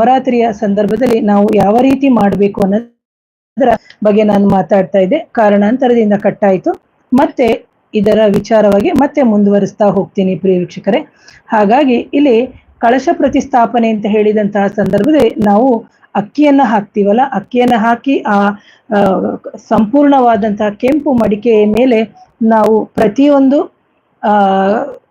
ನವರಾತ್ರಿಯ ಸಂದರ್ಭದಲ್ಲಿ ನಾವು ಯಾವ ರೀತಿ ಮಾಡಬೇಕು ಅನ್ನೋದ್ರ ಬಗ್ಗೆ ನಾನು ಮಾತಾಡ್ತಾ ಇದ್ದೆ. ಕಾರಣಾಂತರದಿಂದ ಕಟ್ಟಾಯಿತು. ಮತ್ತೆ ಇದರ ವಿಚಾರವಾಗಿ ಮತ್ತೆ ಮುಂದುವರಿಸ್ತಾ ಹೋಗ್ತೀನಿ ಪ್ರಿಯ ವೀಕ್ಷಕರೇ. ಹಾಗಾಗಿ ಇಲ್ಲಿ ಕಳಶ ಪ್ರತಿಸ್ಥಾಪನೆ ಅಂತ ಹೇಳಿದಂತಹ ಸಂದರ್ಭದಲ್ಲಿ ನಾವು ಅಕ್ಕಿಯನ್ನ ಹಾಕ್ತೀವಲ್ಲ, ಅಕ್ಕಿಯನ್ನ ಹಾಕಿ ಆ ಸಂಪೂರ್ಣವಾದಂತಹ ಕೆಂಪು ಮಡಿಕೆಯ ಮೇಲೆ ನಾವು ಪ್ರತಿಯೊಂದು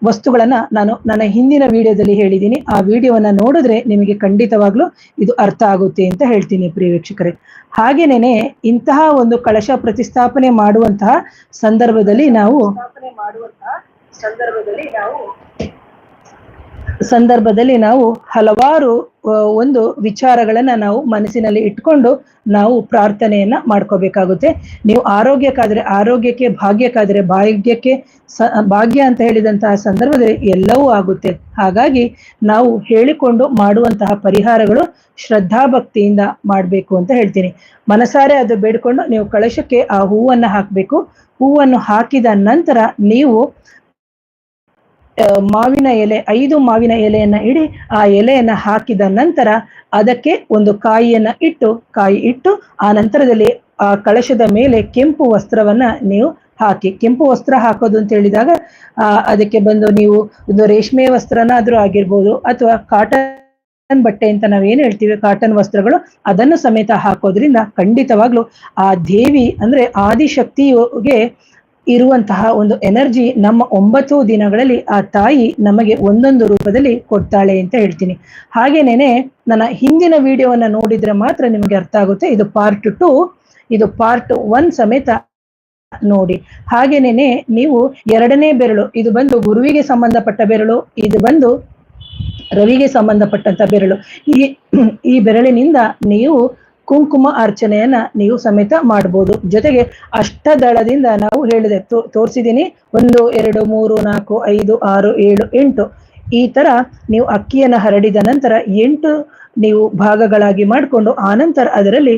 ವಸ್ತುಗಳನ್ನ ನಾನು ನನ್ನ ಹಿಂದಿನ ವಿಡಿಯೋದಲ್ಲಿ ಹೇಳಿದ್ದೀನಿ. ಆ ವಿಡಿಯೋವನ್ನ ನೋಡಿದ್ರೆ ನಿಮಗೆ ಖಂಡಿತವಾಗ್ಲೂ ಇದು ಅರ್ಥ ಆಗುತ್ತೆ ಅಂತ ಹೇಳ್ತೀನಿ ಪ್ರಿಯ ವೀಕ್ಷಕರೇ. ಹಾಗೇನೇನೆ ಇಂತಹ ಒಂದು ಕಳಶ ಪ್ರತಿಸ್ಥಾಪನೆ ಮಾಡುವಂತಹ ಸಂದರ್ಭದಲ್ಲಿ ನಾವು ಸಂದರ್ಭದಲ್ಲಿ ನಾವು ಸಂದರ್ಭದಲ್ಲಿ ನಾವು ಹಲವಾರು ಒಂದು ವಿಚಾರಗಳನ್ನ ನಾವು ಮನಸ್ಸಿನಲ್ಲಿ ಇಟ್ಕೊಂಡು ನಾವು ಪ್ರಾರ್ಥನೆಯನ್ನ ಮಾಡ್ಕೋಬೇಕಾಗುತ್ತೆ. ನೀವು ಆರೋಗ್ಯಕ್ಕಾದ್ರೆ, ಆರೋಗ್ಯಕ್ಕೆ, ಭಾಗ್ಯಕ್ಕಾದ್ರೆ, ಭಾಗ್ಯಕ್ಕೆ ಸ, ಭಾಗ್ಯ ಅಂತ ಹೇಳಿದಂತಹ ಸಂದರ್ಭದಲ್ಲಿ ಎಲ್ಲವೂ ಆಗುತ್ತೆ. ಹಾಗಾಗಿ ನಾವು ಹೇಳಿಕೊಂಡು ಮಾಡುವಂತಹ ಪರಿಹಾರಗಳು ಶ್ರದ್ಧಾ ಭಕ್ತಿಯಿಂದ ಮಾಡಬೇಕು ಅಂತ ಹೇಳ್ತೀನಿ. ಮನಸಾರೆ ಅದು ಬೇಡ್ಕೊಂಡು ನೀವು ಕಳಶಕ್ಕೆ ಆ ಹೂವನ್ನ ಹಾಕಬೇಕು. ಹೂವನ್ನು ಹಾಕಿದ ನಂತರ ನೀವು ಮಾವಿನ ಎಲೆ, ಐದು ಮಾವಿನ ಎಲೆಯನ್ನ ಇಡಿ, ಆ ಎಲೆಯನ್ನ ಹಾಕಿದ ನಂತರ ಅದಕ್ಕೆ ಒಂದು ಕಾಯಿಯನ್ನ ಇಟ್ಟು, ಕಾಯಿ ಇಟ್ಟು, ಆ ನಂತರದಲ್ಲಿ ಆ ಕಳಶದ ಮೇಲೆ ಕೆಂಪು ವಸ್ತ್ರವನ್ನ ನೀವು ಹಾಕಿ. ಕೆಂಪು ವಸ್ತ್ರ ಹಾಕೋದು ಅಂತ ಹೇಳಿದಾಗ, ಆ, ಅದಕ್ಕೆ ಬಂದು ನೀವು ಒಂದು ರೇಷ್ಮೆ ವಸ್ತ್ರನಾದ್ರೂ ಆಗಿರ್ಬೋದು ಅಥವಾ ಕಾಟನ್ ಬಟ್ಟೆ ಅಂತ ನಾವೇನ್ ಹೇಳ್ತೀವಿ? ಕಾಟನ್ ವಸ್ತ್ರಗಳು, ಅದನ್ನು ಸಮೇತ ಹಾಕೋದ್ರಿಂದ ಖಂಡಿತವಾಗ್ಲೂ ಆ ದೇವಿ ಅಂದ್ರೆ ಆದಿಶಕ್ತಿಗೆ ಇರುವಂತಹ ಒಂದು ಎನರ್ಜಿ ನಮ್ಮ ಒಂಬತ್ತು ದಿನಗಳಲ್ಲಿ ಆ ತಾಯಿ ನಮಗೆ ಒಂದೊಂದು ರೂಪದಲ್ಲಿ ಕೊಡ್ತಾಳೆ ಅಂತ ಹೇಳ್ತೀನಿ. ಹಾಗೇನೇನೆ ನನ್ನ ಹಿಂದಿನ ವಿಡಿಯೋವನ್ನ ನೋಡಿದ್ರೆ ಮಾತ್ರ ನಿಮಗೆ ಅರ್ಥ ಆಗುತ್ತೆ. ಇದು ಪಾರ್ಟ್ ಟು ಇದು ಪಾರ್ಟ್ ಒನ್ ಸಮೇತ ನೋಡಿ. ಹಾಗೇನೇನೆ ನೀವು ಎರಡನೇ ಬೆರಳು, ಇದು ಬಂದು ಗುರುವಿಗೆ ಸಂಬಂಧಪಟ್ಟ ಬೆರಳು, ಇದು ಬಂದು ರವಿಗೆ ಸಂಬಂಧಪಟ್ಟಂತ ಬೆರಳು. ಈ ಈ ಬೆರಳಿನಿಂದ ನೀವು ಕುಂಕುಮ ಅರ್ಚನೆಯನ್ನ ನೀವು ಸಮೇತ ಮಾಡಬಹುದು ಜೊತೆಗೆ ಅಷ್ಟದಳದಿಂದ ನಾವು ಹೇಳಿದೆ ತೋರಿಸಿದ್ದೀನಿ ತೋರ್ಸಿದೀನಿ, ಒಂದು, ಎರಡು, ಮೂರು, ನಾಲ್ಕು, ಐದು, ಆರು, ಏಳು, ಎಂಟು. ಈ ತರ ನೀವು ಅಕ್ಕಿಯನ್ನ ಹರಡಿದ ನಂತರ ಎಂಟು ನೀವು ಭಾಗಗಳಾಗಿ ಮಾಡಿಕೊಂಡು ಆನಂತರ ಅದರಲ್ಲಿ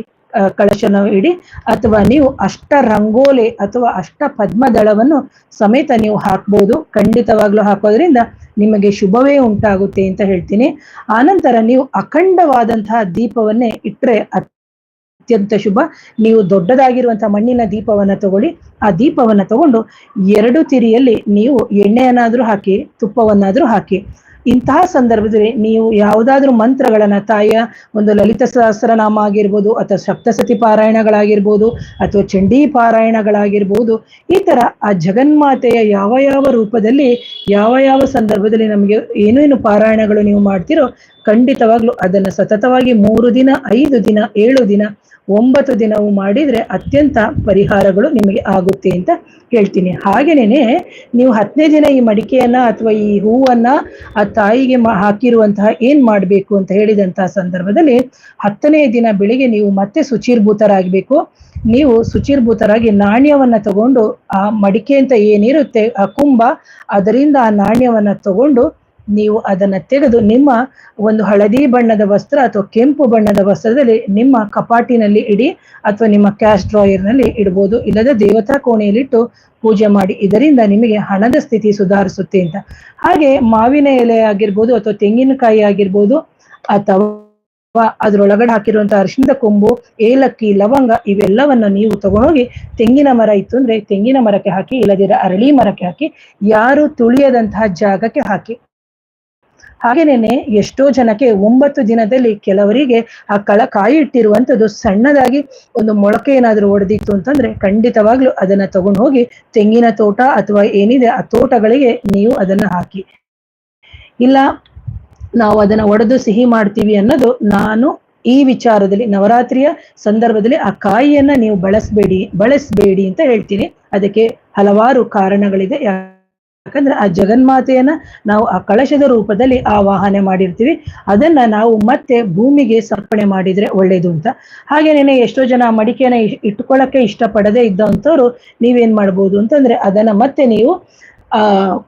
ಕಳಶನ ಇಡಿ ಅಥವಾ ನೀವು ಅಷ್ಟ ರಂಗೋಲೆ ಅಥವಾ ಅಷ್ಟ ಪದ್ಮದಳವನ್ನು ಸಮೇತ ನೀವು ಹಾಕ್ಬೋದು. ಖಂಡಿತವಾಗ್ಲೂ ಹಾಕೋದ್ರಿಂದ ನಿಮಗೆ ಶುಭವೇ ಉಂಟಾಗುತ್ತೆ ಅಂತ ಹೇಳ್ತೀನಿ. ಆನಂತರ ನೀವು ಅಖಂಡವಾದಂತಹ ದೀಪವನ್ನೇ ಇಟ್ರೆ ಅತ್ಯಂತ ಶುಭ. ನೀವು ದೊಡ್ಡದಾಗಿರುವಂತಹ ಮಣ್ಣಿನ ದೀಪವನ್ನ ತಗೊಳ್ಳಿ. ಆ ದೀಪವನ್ನ ತಗೊಂಡು ಎರಡು ತಿರಿಯಲ್ಲಿ ನೀವು ಎಣ್ಣೆಯನ್ನಾದ್ರೂ ಹಾಕಿ, ತುಪ್ಪವನ್ನಾದ್ರೂ ಹಾಕಿ. ಇಂತಹ ಸಂದರ್ಭದಲ್ಲಿ ನೀವು ಯಾವುದಾದ್ರೂ ಮಂತ್ರಗಳನ್ನ ತಾಯಿಯ ಒಂದು ಲಲಿತ ಸಹಸ್ರನಾಮ ಆಗಿರ್ಬೋದು, ಅಥವಾ ಸಪ್ತಸತಿ ಪಾರಾಯಣಗಳಾಗಿರ್ಬೋದು, ಅಥವಾ ಚಂಡೀ ಪಾರಾಯಣಗಳಾಗಿರ್ಬೋದು, ಈ ತರ ಆ ಜಗನ್ಮಾತೆಯ ಯಾವ ಯಾವ ರೂಪದಲ್ಲಿ, ಯಾವ ಯಾವ ಸಂದರ್ಭದಲ್ಲಿ ನಮಗೆ ಏನೇನು ಪಾರಾಯಣಗಳು ನೀವು ಮಾಡ್ತೀರೋ ಖಂಡಿತವಾಗ್ಲೂ ಅದನ್ನ ಸತತವಾಗಿ ಮೂರು ದಿನ, ಐದು ದಿನ, ಏಳು ದಿನ ಒಂಬತ್ತು ದಿನವೂ ಮಾಡಿದರೆ ಅತ್ಯಂತ ಪರಿಹಾರಗಳು ನಿಮಗೆ ಆಗುತ್ತೆ ಅಂತ ಹೇಳ್ತೀನಿ. ಹಾಗೇನೇನೆ, ನೀವು ಹತ್ತನೇ ದಿನ ಈ ಮಡಿಕೆಯನ್ನ ಅಥವಾ ಈ ಹೂವನ್ನ ಆ ತಾಯಿಗೆ ಮಾ- ಹಾಕಿರುವಂತಹ ಏನ್ ಮಾಡಬೇಕು ಅಂತ ಹೇಳಿದಂತಹ ಸಂದರ್ಭದಲ್ಲಿ ಹತ್ತನೇ ದಿನ ಬೆಳಿಗ್ಗೆ ನೀವು ಮತ್ತೆ ಶುಚಿರ್ಭೂತರಾಗಬೇಕು ನೀವು ಶುಚಿರ್ಭೂತರಾಗಿ ನಾಣ್ಯವನ್ನ ತಗೊಂಡು ಆ ಮಡಿಕೆ ಅಂತ ಏನಿರುತ್ತೆ, ಆ ಕುಂಭ ಅದರಿಂದ ಆ ನಾಣ್ಯವನ್ನ ತಗೊಂಡು ನೀವು ಅದನ್ನ ತೆಗೆದು ನಿಮ್ಮ ಒಂದು ಹಳದಿ ಬಣ್ಣದ ವಸ್ತ್ರ ಅಥವಾ ಕೆಂಪು ಬಣ್ಣದ ವಸ್ತ್ರದಲ್ಲಿ ನಿಮ್ಮ ಕಪಾಟಿನಲ್ಲಿ ಇಡಿ ಅಥವಾ ನಿಮ್ಮ ಕ್ಯಾಶ್ ಡ್ರಾಯರ್ನಲ್ಲಿ ಇಡ್ಬೋದು. ಇಲ್ಲದ ದೇವತಾ ಕೋಣೆಯಲ್ಲಿಟ್ಟು ಪೂಜೆ ಮಾಡಿ. ಇದರಿಂದ ನಿಮಗೆ ಹಣದ ಸ್ಥಿತಿ ಸುಧಾರಿಸುತ್ತೆ ಅಂತ. ಹಾಗೆ ಮಾವಿನ ಎಲೆ ಆಗಿರ್ಬೋದು ಅಥವಾ ತೆಂಗಿನಕಾಯಿ ಆಗಿರ್ಬೋದು ಅಥವಾ ಅದರೊಳಗಡೆ ಹಾಕಿರುವಂತಹ ಅರಿಶಿಣದ ಕೊಂಬು, ಏಲಕ್ಕಿ, ಲವಂಗ ಇವೆಲ್ಲವನ್ನ ನೀವು ತಗೊಂಡೋಗಿ ತೆಂಗಿನ ಮರ ಇತ್ತು ಅಂದ್ರೆ ತೆಂಗಿನ ಮರಕ್ಕೆ ಹಾಕಿ ಇಲ್ಲದಿರ ಅರಳಿ ಮರಕ್ಕೆ ಹಾಕಿ, ಯಾರು ತುಳಿಯದಂತಹ ಜಾಗಕ್ಕೆ ಹಾಕಿ. ಹಾಗೇನೇನೆ ಎಷ್ಟೋ ಜನಕ್ಕೆ ಒಂಬತ್ತು ದಿನದಲ್ಲಿ ಕೆಲವರಿಗೆ ಆ ಕಳ ಕಾಯಿ ಇಟ್ಟಿರುವಂತದ್ದು ಸಣ್ಣದಾಗಿ ಒಂದು ಮೊಳಕೆ ಏನಾದರೂ ಒಡೆದಿತ್ತು ಅಂತಂದ್ರೆ ಖಂಡಿತವಾಗ್ಲೂ ಅದನ್ನ ತಗೊಂಡು ಹೋಗಿ ತೆಂಗಿನ ತೋಟ ಅಥವಾ ಏನಿದೆ ಆ ತೋಟಗಳಿಗೆ ನೀವು ಅದನ್ನ ಹಾಕಿ. ಇಲ್ಲ, ನಾವು ಅದನ್ನ ಒಡೆದು ಸಿಹಿ ಮಾಡ್ತೀವಿ ಅನ್ನೋದು ನಾನು ಈ ವಿಚಾರದಲ್ಲಿ ನವರಾತ್ರಿಯ ಸಂದರ್ಭದಲ್ಲಿ ಆ ಕಾಯಿಯನ್ನ ನೀವು ಬಳಸಬೇಡಿ ಬಳಸಬೇಡಿ ಅಂತ ಹೇಳ್ತೀನಿ. ಅದಕ್ಕೆ ಹಲವಾರು ಕಾರಣಗಳಿದೆ. ಯಾಕಂದ್ರೆ ಆ ಜಗನ್ಮಾತೆಯನ್ನ ನಾವು ಆ ಕಳಶದ ರೂಪದಲ್ಲಿ ಆವಾಹನೆ ಮಾಡಿರ್ತೀವಿ. ಅದನ್ನ ನಾವು ಮತ್ತೆ ಭೂಮಿಗೆ ಸಮರ್ಪಣೆ ಮಾಡಿದ್ರೆ ಒಳ್ಳೇದು ಅಂತ. ಹಾಗೇನೇನೆ ಎಷ್ಟೋ ಜನ ಮಡಿಕೆಯನ್ನ ಇಟ್ಕೊಳ್ಳಕ್ಕೆ ಇಷ್ಟಪಡದೇ ಇದ್ದಂಥವ್ರು ನೀವೇನ್ ಮಾಡ್ಬೋದು ಅಂತಂದ್ರೆ ಅದನ್ನ ಮತ್ತೆ ನೀವು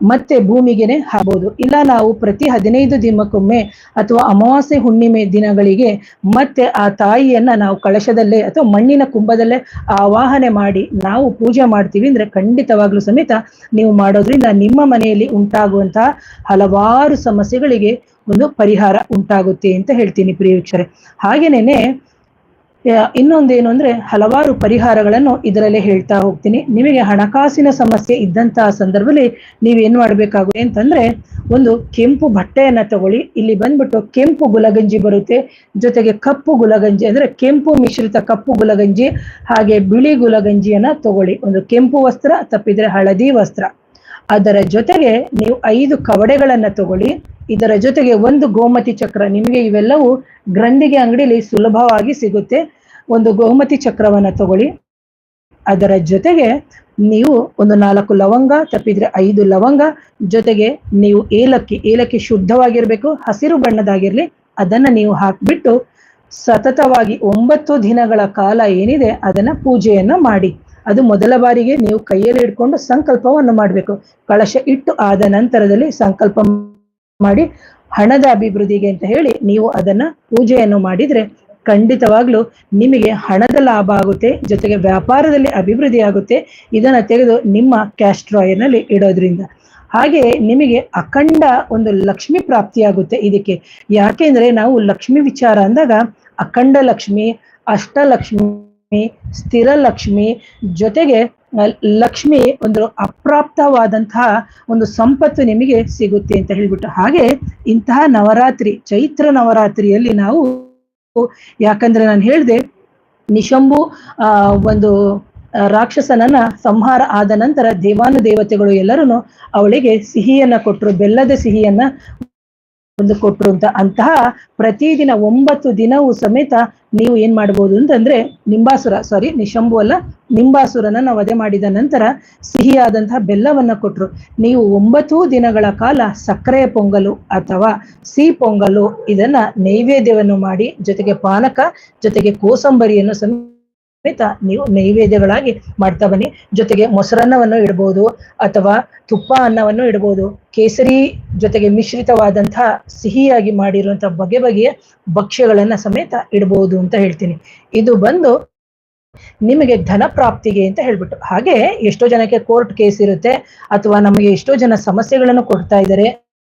ಮತ್ತೆ ಭೂಮಿಗೆನೆ ಹಾಕ್ಬೋದು ಇಲ್ಲ ನಾವು ಪ್ರತಿ ಹದಿನೈದು ದಿನಕ್ಕೊಮ್ಮೆ ಅಥವಾ ಅಮಾವಾಸ್ಯೆ ಹುಣ್ಣಿಮೆ ದಿನಗಳಿಗೆ ಮತ್ತೆ ಆ ತಾಯಿಯನ್ನ ನಾವು ಕಳಶದಲ್ಲೇ ಅಥವಾ ಮಣ್ಣಿನ ಕುಂಭದಲ್ಲೇ ಆವಾಹನೆ ಮಾಡಿ ನಾವು ಪೂಜೆ ಮಾಡ್ತೀವಿ ಅಂದ್ರೆ ಖಂಡಿತವಾಗ್ಲೂ ಸಮೇತ ನೀವು ಮಾಡೋದ್ರಿಂದ ನಿಮ್ಮ ಮನೆಯಲ್ಲಿ ಉಂಟಾಗುವಂತಹ ಹಲವಾರು ಸಮಸ್ಯೆಗಳಿಗೆ ಒಂದು ಪರಿಹಾರ ಉಂಟಾಗುತ್ತೆ ಅಂತ ಹೇಳ್ತೀನಿ ಪ್ರಿಯ ವೀಕ್ಷರೆ. ಹಾಗೇನೇನೆ ಇನ್ನೊಂದೇನು ಅಂದ್ರೆ ಹಲವಾರು ಪರಿಹಾರಗಳನ್ನು ಇದರಲ್ಲಿ ಹೇಳ್ತಾ ಹೋಗ್ತೀನಿ. ನಿಮಗೆ ಹಣಕಾಸಿನ ಸಮಸ್ಯೆ ಇದ್ದಂತಹ ಸಂದರ್ಭದಲ್ಲಿ ನೀವೇನ್ ಮಾಡ್ಬೇಕಾಗುತ್ತೆ ಅಂತಂದ್ರೆ ಒಂದು ಕೆಂಪು ಬಟ್ಟೆಯನ್ನ ತಗೊಳ್ಳಿ. ಇಲ್ಲಿ ಬಂದ್ಬಿಟ್ಟು ಕೆಂಪು ಗುಲಗಂಜಿ ಬರುತ್ತೆ. ಜೊತೆಗೆ ಕಪ್ಪು ಗುಲಗಂಜಿ ಅಂದ್ರೆ ಕೆಂಪು ಮಿಶ್ರಿತ ಕಪ್ಪು ಗುಲಗಂಜಿ, ಹಾಗೆ ಬಿಳಿ ಗುಲಗಂಜಿಯನ್ನ ತಗೊಳ್ಳಿ. ಒಂದು ಕೆಂಪು ವಸ್ತ್ರ ತಪ್ಪಿದ್ರೆ ಹಳದಿ ವಸ್ತ್ರ. ಅದರ ಜೊತೆಗೆ ನೀವು ಐದು ಕವಡೆಗಳನ್ನ ತಗೊಳ್ಳಿ. ಇದರ ಜೊತೆಗೆ ಒಂದು ಗೋಮತಿ ಚಕ್ರ. ನಿಮಗೆ ಇವೆಲ್ಲವೂ ಗ್ರಂಥಿಗೆ ಅಂಗಡಿಲಿ ಸುಲಭವಾಗಿ ಸಿಗುತ್ತೆ. ಒಂದು ಗೋಮತಿ ಚಕ್ರವನ್ನ ತಗೊಳ್ಳಿ. ಅದರ ಜೊತೆಗೆ ನೀವು ಒಂದು ನಾಲ್ಕು ಲವಂಗ, ತಪ್ಪಿದ್ರೆ ಐದು ಲವಂಗ, ಜೊತೆಗೆ ನೀವು ಏಲಕ್ಕಿ ಏಲಕ್ಕಿ ಶುದ್ಧವಾಗಿರ್ಬೇಕು, ಹಸಿರು ಬಣ್ಣದಾಗಿರ್ಲಿ, ಅದನ್ನ ನೀವು ಹಾಕ್ಬಿಟ್ಟು ಸತತವಾಗಿ ಒಂಬತ್ತು ದಿನಗಳ ಕಾಲ ಏನಿದೆ, ಅದನ್ನ ಪೂಜೆಯನ್ನ ಮಾಡಿ. ಅದು ಮೊದಲ ಬಾರಿಗೆ ನೀವು ಕೈಯಲ್ಲಿ ಇಟ್ಕೊಂಡು ಸಂಕಲ್ಪವನ್ನು ಮಾಡಬೇಕು. ಕಳಶ ಇಟ್ಟು ಆದ ನಂತರದಲ್ಲಿ ಸಂಕಲ್ಪ ಮಾಡಿ ಹಣದ ಅಭಿವೃದ್ಧಿಗೆ ಅಂತ ಹೇಳಿ ನೀವು ಅದನ್ನ ಪೂಜೆಯನ್ನು ಮಾಡಿದ್ರೆ ಖಂಡಿತವಾಗ್ಲೂ ನಿಮಗೆ ಹಣದ ಲಾಭ ಆಗುತ್ತೆ, ಜೊತೆಗೆ ವ್ಯಾಪಾರದಲ್ಲಿ ಅಭಿವೃದ್ಧಿ ಆಗುತ್ತೆ, ಇದನ್ನ ತೆಗೆದು ನಿಮ್ಮ ಕ್ಯಾಶ್ನಲ್ಲಿ ಇಡೋದ್ರಿಂದ. ಹಾಗೆ ನಿಮಗೆ ಅಖಂಡ ಒಂದು ಲಕ್ಷ್ಮಿ ಪ್ರಾಪ್ತಿಯಾಗುತ್ತೆ ಇದಕ್ಕೆ. ಯಾಕೆಂದ್ರೆ ನಾವು ಲಕ್ಷ್ಮಿ ವಿಚಾರ ಅಂದಾಗ ಅಖಂಡ ಲಕ್ಷ್ಮಿ ಅಷ್ಟಲಕ್ಷ್ಮಿ ಸ್ಥಿರ ಲಕ್ಷ್ಮಿ, ಜೊತೆಗೆ ಲಕ್ಷ್ಮಿ ಒಂದು ಅಪ್ರಾಪ್ತವಾದಂತಹ ಒಂದು ಸಂಪತ್ತು ನಿಮಗೆ ಸಿಗುತ್ತೆ ಅಂತ ಹೇಳ್ಬಿಟ್ಟು ಹಾಗೆ ಇಂತಹ ನವರಾತ್ರಿ, ಚೈತ್ರ ನವರಾತ್ರಿಯಲ್ಲಿ ನಾವು ಯಾಕಂದ್ರೆ ನಾನು ಹೇಳಿದೆ ನಿಶಂಭು ಆ, ಒಂದು ರಾಕ್ಷಸನನ್ನ ಸಂಹಾರ ಆದ ನಂತರ ದೇವಾನು ದೇವತೆಗಳು ಎಲ್ಲರೂ ಅವಳಿಗೆ ಸಿಹಿಯನ್ನ ಕೊಟ್ಟರು ಬೆಲ್ಲದ ಸಿಹಿಯನ್ನ ಒಂದು ಕೊಟ್ರು ಅಂತ. ಅಂತಹ ಪ್ರತಿದಿನ ಒಂಬತ್ತು ದಿನವೂ ಸಮೇತ ನೀವು ಏನ್ ಮಾಡ್ಬೋದು ಅಂತಂದ್ರೆ ನಿಂಬಾಸುರ ಸಾರಿ ನಿಶಂಭು ಅಲ್ಲ, ನಿಂಬಾಸುರನ ವಧೆ ಮಾಡಿದ ನಂತರ ಸಿಹಿಯಾದಂತಹ ಬೆಲ್ಲವನ್ನ ಕೊಟ್ರು. ನೀವು ಒಂಬತ್ತು ದಿನಗಳ ಕಾಲ ಸಕ್ಕರೆಯ ಪೊಂಗಲು ಅಥವಾ ಸಿಹಿ ಪೊಂಗಲು ಇದನ್ನ ನೈವೇದ್ಯವನ್ನು ಮಾಡಿ, ಜೊತೆಗೆ ಪಾನಕ, ಜೊತೆಗೆ ಕೋಸಂಬರಿಯನ್ನು ಸಮೇತ ನೀವು ನೈವೇದ್ಯಗಳಾಗಿ ಮಾಡ್ತಾ ಬನ್ನಿ. ಜೊತೆಗೆ ಮೊಸರನ್ನವನ್ನು ಇಡಬಹುದು ಅಥವಾ ತುಪ್ಪ ಅನ್ನವನ್ನು ಇಡಬಹುದು ಕೇಸರಿ ಜೊತೆಗೆ ಮಿಶ್ರಿತವಾದಂತಹ ಸಿಹಿಯಾಗಿ ಮಾಡಿರುವಂತಹ ಬಗೆ ಬಗೆಯ ಭಕ್ಷ್ಯಗಳನ್ನ ಸಮೇತ ಇಡಬಹುದು ಅಂತ ಹೇಳ್ತೀನಿ. ಇದು ಬಂದು ನಿಮಗೆ ಧನ ಪ್ರಾಪ್ತಿಗೆ ಅಂತ ಹೇಳ್ಬಿಟ್ಟು. ಹಾಗೆ ಎಷ್ಟೋ ಜನಕ್ಕೆ ಕೋರ್ಟ್ ಕೇಸ್ ಇರುತ್ತೆ ಅಥವಾ ನಮಗೆ ಎಷ್ಟೋ ಜನ ಸಮಸ್ಯೆಗಳನ್ನು ಕೊಡ್ತಾ ಇದ್ದಾರೆ.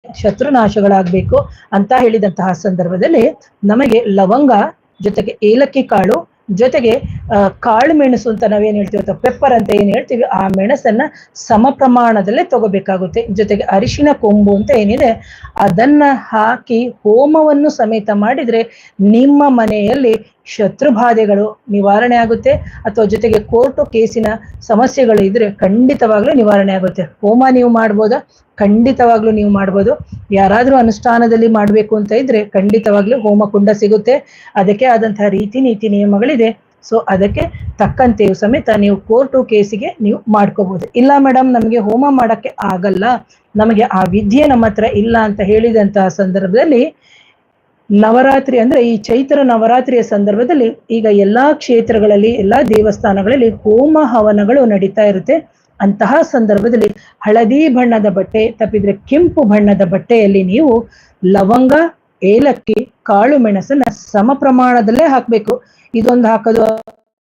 ಶತ್ರುನಾಶಗಳಾಗಬೇಕು ಅಂತ ಹೇಳಿದಂತಹ ಸಂದರ್ಭದಲ್ಲಿ ನಮಗೆ ಲವಂಗ, ಜೊತೆಗೆ ಏಲಕ್ಕಿ ಕಾಳು ಜೊತೆಗೆ ಕಾಳು ಮೆಣಸು ಅಂತ ನಾವೇನ್ ಹೇಳ್ತೀವಿ ಅಥವಾ ಪೆಪ್ಪರ್ ಅಂತ ಏನ್ ಹೇಳ್ತೀವಿ, ಆ ಮೆಣಸನ್ನ ಸಮ ಪ್ರಮಾಣದಲ್ಲೇ ತಗೋಬೇಕಾಗುತ್ತೆ. ಜೊತೆಗೆ ಅರಿಶಿನ ಕೊಂಬು ಅಂತ ಏನಿದೆ, ಅದನ್ನ ಹಾಕಿ ಹೋಮವನ್ನು ಸಮೇತ ಮಾಡಿದ್ರೆ ನಿಮ್ಮ ಮನೆಯಲ್ಲಿ ಶತ್ರು ಬಾಧೆಗಳು ನಿವಾರಣೆ ಆಗುತ್ತೆ. ಅಥವಾ ಜೊತೆಗೆ ಕೋರ್ಟು ಕೇಸಿನ ಸಮಸ್ಯೆಗಳು ಇದ್ರೆ ಖಂಡಿತವಾಗ್ಲೂ ನಿವಾರಣೆ ಆಗುತ್ತೆ. ಹೋಮ ನೀವು ಮಾಡ್ಬೋದಾ? ಖಂಡಿತವಾಗ್ಲೂ ನೀವು ಮಾಡ್ಬೋದು. ಯಾರಾದ್ರೂ ಅನುಷ್ಠಾನದಲ್ಲಿ ಮಾಡ್ಬೇಕು ಅಂತ ಇದ್ರೆ ಖಂಡಿತವಾಗ್ಲೂ ಹೋಮ ಕುಂಡ ಸಿಗುತ್ತೆ. ಅದಕ್ಕೆ ಆದಂತಹ ರೀತಿ ನೀತಿ ನಿಯಮಗಳಿದೆ. ಸೊ, ಅದಕ್ಕೆ ತಕ್ಕಂತೆಯೂ ಸಮೇತ ನೀವು ಕೋರ್ಟು ಕೇಸಿಗೆ ನೀವು ಮಾಡ್ಕೋಬಹುದು ಇಲ್ಲ ಮೇಡಮ್, ನಮಗೆ ಹೋಮ ಮಾಡಕ್ಕೆ ಆಗಲ್ಲ. ನಮಗೆ ಆ ವಿದ್ಯೆ ನಮ್ಮ ಹತ್ರ ಇಲ್ಲ ಅಂತ ಹೇಳಿದಂತಹ ಸಂದರ್ಭದಲ್ಲಿ ನವರಾತ್ರಿ ಅಂದ್ರೆ ಈ ಚೈತ್ರ ನವರಾತ್ರಿಯ ಸಂದರ್ಭದಲ್ಲಿ ಈಗ ಎಲ್ಲಾ ಕ್ಷೇತ್ರಗಳಲ್ಲಿ, ಎಲ್ಲಾ ದೇವಸ್ಥಾನಗಳಲ್ಲಿ ಹೋಮ ಹವನಗಳು ನಡೀತಾ ಇರುತ್ತೆ. ಅಂತಹ ಸಂದರ್ಭದಲ್ಲಿ ಹಳದಿ ಬಣ್ಣದ ಬಟ್ಟೆ ತಪ್ಪಿದ್ರೆ ಕೆಂಪು ಬಣ್ಣದ ಬಟ್ಟೆಯಲ್ಲಿ ನೀವು ಲವಂಗ, ಏಲಕ್ಕಿ, ಕಾಳು ಮೆಣಸನ್ನ ಸಮ ಪ್ರಮಾಣದಲ್ಲೇ ಹಾಕ್ಬೇಕು. ಇದೊಂದು ಹಾಕೋದು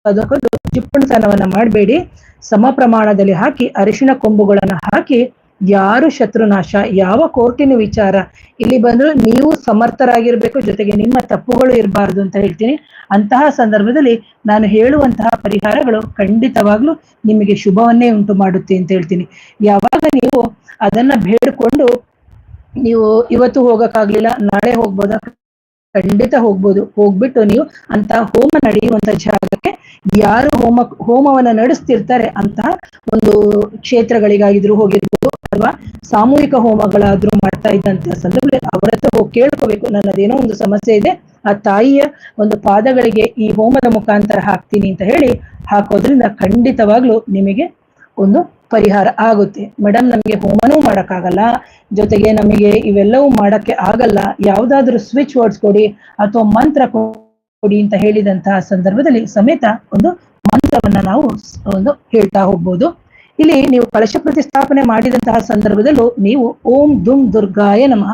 ಅದಕ್ಕೊಂದು ಹಾಕೋದು ಚಿಪ್ಪಣತನವನ್ನ ಮಾಡಬೇಡಿ. ಸಮ ಪ್ರಮಾಣದಲ್ಲಿ ಹಾಕಿ ಅರಿಶಿನ ಕೊಂಬುಗಳನ್ನ ಹಾಕಿ ಯಾರು ಶತ್ರುನಾಶ? ಯಾವ ಕೋರ್ಟಿನ ವಿಚಾರ? ಇಲ್ಲಿ ಬಂದ್ರು ನೀವು ಸಮರ್ಥರಾಗಿರ್ಬೇಕು, ಜೊತೆಗೆ ನಿಮ್ಮ ತಪ್ಪುಗಳು ಇರಬಾರ್ದು ಅಂತ ಹೇಳ್ತೀನಿ. ಅಂತಹ ಸಂದರ್ಭದಲ್ಲಿ ನಾನು ಹೇಳುವಂತಹ ಪರಿಹಾರಗಳು ಖಂಡಿತವಾಗ್ಲೂ ನಿಮಗೆ ಶುಭವನ್ನೇ ಉಂಟು ಮಾಡುತ್ತೆ ಅಂತ ಹೇಳ್ತೀನಿ. ಯಾವಾಗ ನೀವು ಅದನ್ನ ಬೇಡ್ಕೊಂಡು ನೀವು ಇವತ್ತು ಹೋಗಕ್ಕಾಗ್ಲಿಲ್ಲ, ನಾಳೆ ಹೋಗ್ಬೋದ? ಖಂಡಿತ ಹೋಗ್ಬೋದು. ಹೋಗ್ಬಿಟ್ಟು ನೀವು ಅಂತ ಹೋಮ ನಡೆಯುವಂತ ಜಾಗಕ್ಕೆ ಯಾರು ಹೋಮ, ಹೋಮವನ್ನ ನಡೆಸ್ತಿರ್ತಾರೆ ಅಂತಹ ಒಂದು ಕ್ಷೇತ್ರಗಳಿಗಾಗಿದ್ರು ಹೋಗಿರ್ಬೋದು ಅಥವಾ ಸಾಮೂಹಿಕ ಹೋಮಗಳಾದ್ರೂ ಮಾಡ್ತಾ ಇದ್ದಂತಹ ಸಂದರ್ಭದಲ್ಲಿ ಅವರ ಹತ್ರ ಹೋಗಿ ಕೇಳ್ಕೋಬೇಕು. ನನ್ನದೇನೋ ಒಂದು ಸಮಸ್ಯೆ ಇದೆ, ಆ ತಾಯಿಯ ಒಂದು ಪಾದಗಳಿಗೆ ಈ ಹೋಮದ ಮುಖಾಂತರ ಹಾಕ್ತೀನಿ ಅಂತ ಹೇಳಿ ಹಾಕೋದ್ರಿಂದ ಖಂಡಿತವಾಗ್ಲೂ ನಿಮಗೆ ಒಂದು ಪರಿಹಾರ ಆಗುತ್ತೆ. ಮೇಡಮ್ ನಮಗೆ ಹೋಮನೂ ಮಾಡಕ್ಕಾಗಲ್ಲ. ಜೊತೆಗೆ ನಮಗೆ ಇವೆಲ್ಲವೂ ಮಾಡಕ್ಕೆ ಆಗಲ್ಲ. ಯಾವ್ದಾದ್ರು ಸ್ವಿಚ್ ವರ್ಡ್ಸ್ ಕೊಡಿ ಅಥವಾ ಮಂತ್ರ ಕೊಡಿ ಅಂತ ಹೇಳಿದಂತಹ ಸಂದರ್ಭದಲ್ಲಿ ಸಮೇತ ಒಂದು ಮಂತ್ರವನ್ನ ನಾವು ಒಂದು ಹೇಳ್ತಾ ಹೋಗ್ಬೋದು. ಇಲ್ಲಿ ನೀವು ಕಳಶ ಪ್ರತಿಷ್ಠಾಪನೆ ಮಾಡಿದಂತಹ ಸಂದರ್ಭದಲ್ಲೂ ನೀವು ಓಂ ಧುಮ್ ದುರ್ಗಾಯ ನಮಃ.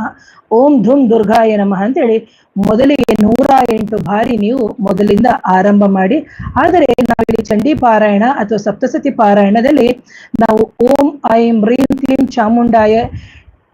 ಓಂ ಧುಮ್ ದುರ್ಗಾಯ ನಮಃ ಅಂತೇಳಿ ಮೊದಲಿಗೆ ನೂರ ಎಂಟು ಬಾರಿ ನೀವು ಮೊದಲಿಂದ ಆರಂಭ ಮಾಡಿ, ಆದರೆ ನಾವಿಲ್ಲಿ ಚಂಡಿ ಪಾರಾಯಣ ಅಥವಾ ಸಪ್ತಸತಿ ಪಾರಾಯಣದಲ್ಲಿ ನಾವು ಓಂ ಐಂ ರೀಂ ಕ್ಲೀಂ ಚಾಮುಂಡಾಯ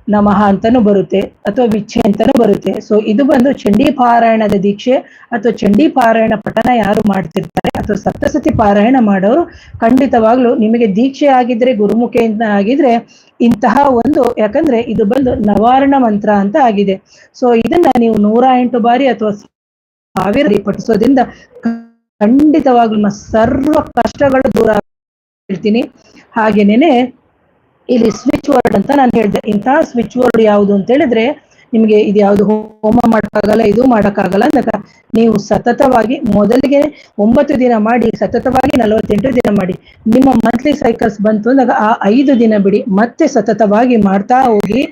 ನಮಃ ಅಂತಾನು ಬರುತ್ತೆ ಅಥವಾ ವಿಚ್ಛೆ ಅಂತಾನು ಬರುತ್ತೆ. ಸೊ ಇದು ಬಂದು ಚಂಡಿ ಪಾರಾಯಣದ ದೀಕ್ಷೆ ಅಥವಾ ಚಂಡಿ ಪಾರಾಯಣ ಪಠನ ಯಾರು ಮಾಡ್ತಿರ್ತಾರೆ ಅಥವಾ ಸಪ್ತಸತಿ ಪಾರಾಯಣ ಮಾಡೋರು ಖಂಡಿತವಾಗ್ಲೂ ನಿಮಗೆ ದೀಕ್ಷೆ ಆಗಿದ್ರೆ ಗುರುಮುಖೆಯಿಂದ ಆಗಿದ್ರೆ ಇಂತಹ ಒಂದು, ಯಾಕಂದ್ರೆ ಇದು ಬಂದು ನವಾರಣ ಮಂತ್ರ ಅಂತ ಆಗಿದೆ. ಸೊ ಇದನ್ನ ನೀವು ನೂರ ಎಂಟು ಬಾರಿ ಅಥವಾ ಸಾವಿರ ಪಠಿಸೋದ್ರಿಂದ ಖಂಡಿತವಾಗ್ಲೂ ಸರ್ವ ಕಷ್ಟಗಳು ದೂರ ಹೇಳ್ತೀನಿ ಹಾಗೇನೇನೆ ಇಲ್ಲಿ ಸ್ವಿಚ್ ವರ್ಡ್ ಅಂತ ನಾನು ಹೇಳಿದೆ. ಇಂತಹ ಸ್ವಿಚ್ ವರ್ಡ್ ಯಾವುದು ಅಂತ ಹೇಳಿದ್ರೆ ನಿಮಗೆ ಇದು ಯಾವುದು ಹೋಮ ಮಾಡೋಕ್ಕಾಗಲ್ಲ, ಇದು ಮಾಡೋಕ್ಕಾಗಲ್ಲ ಅಂದಾಗ ನೀವು ಸತತವಾಗಿ ಮೊದಲಿಗೆ ಒಂಬತ್ತು ದಿನ ಮಾಡಿ, ಸತತವಾಗಿ ನಲವತ್ತೆಂಟು ದಿನ ಮಾಡಿ, ನಿಮ್ಮ ಮಂತ್ಲಿ ಸೈಕಲ್ಸ್ ಬಂತು ಅಂದಾಗ ಆ ಐದು ದಿನ ಬಿಡಿ, ಮತ್ತೆ ಸತತವಾಗಿ ಮಾಡ್ತಾ ಹೋಗಿ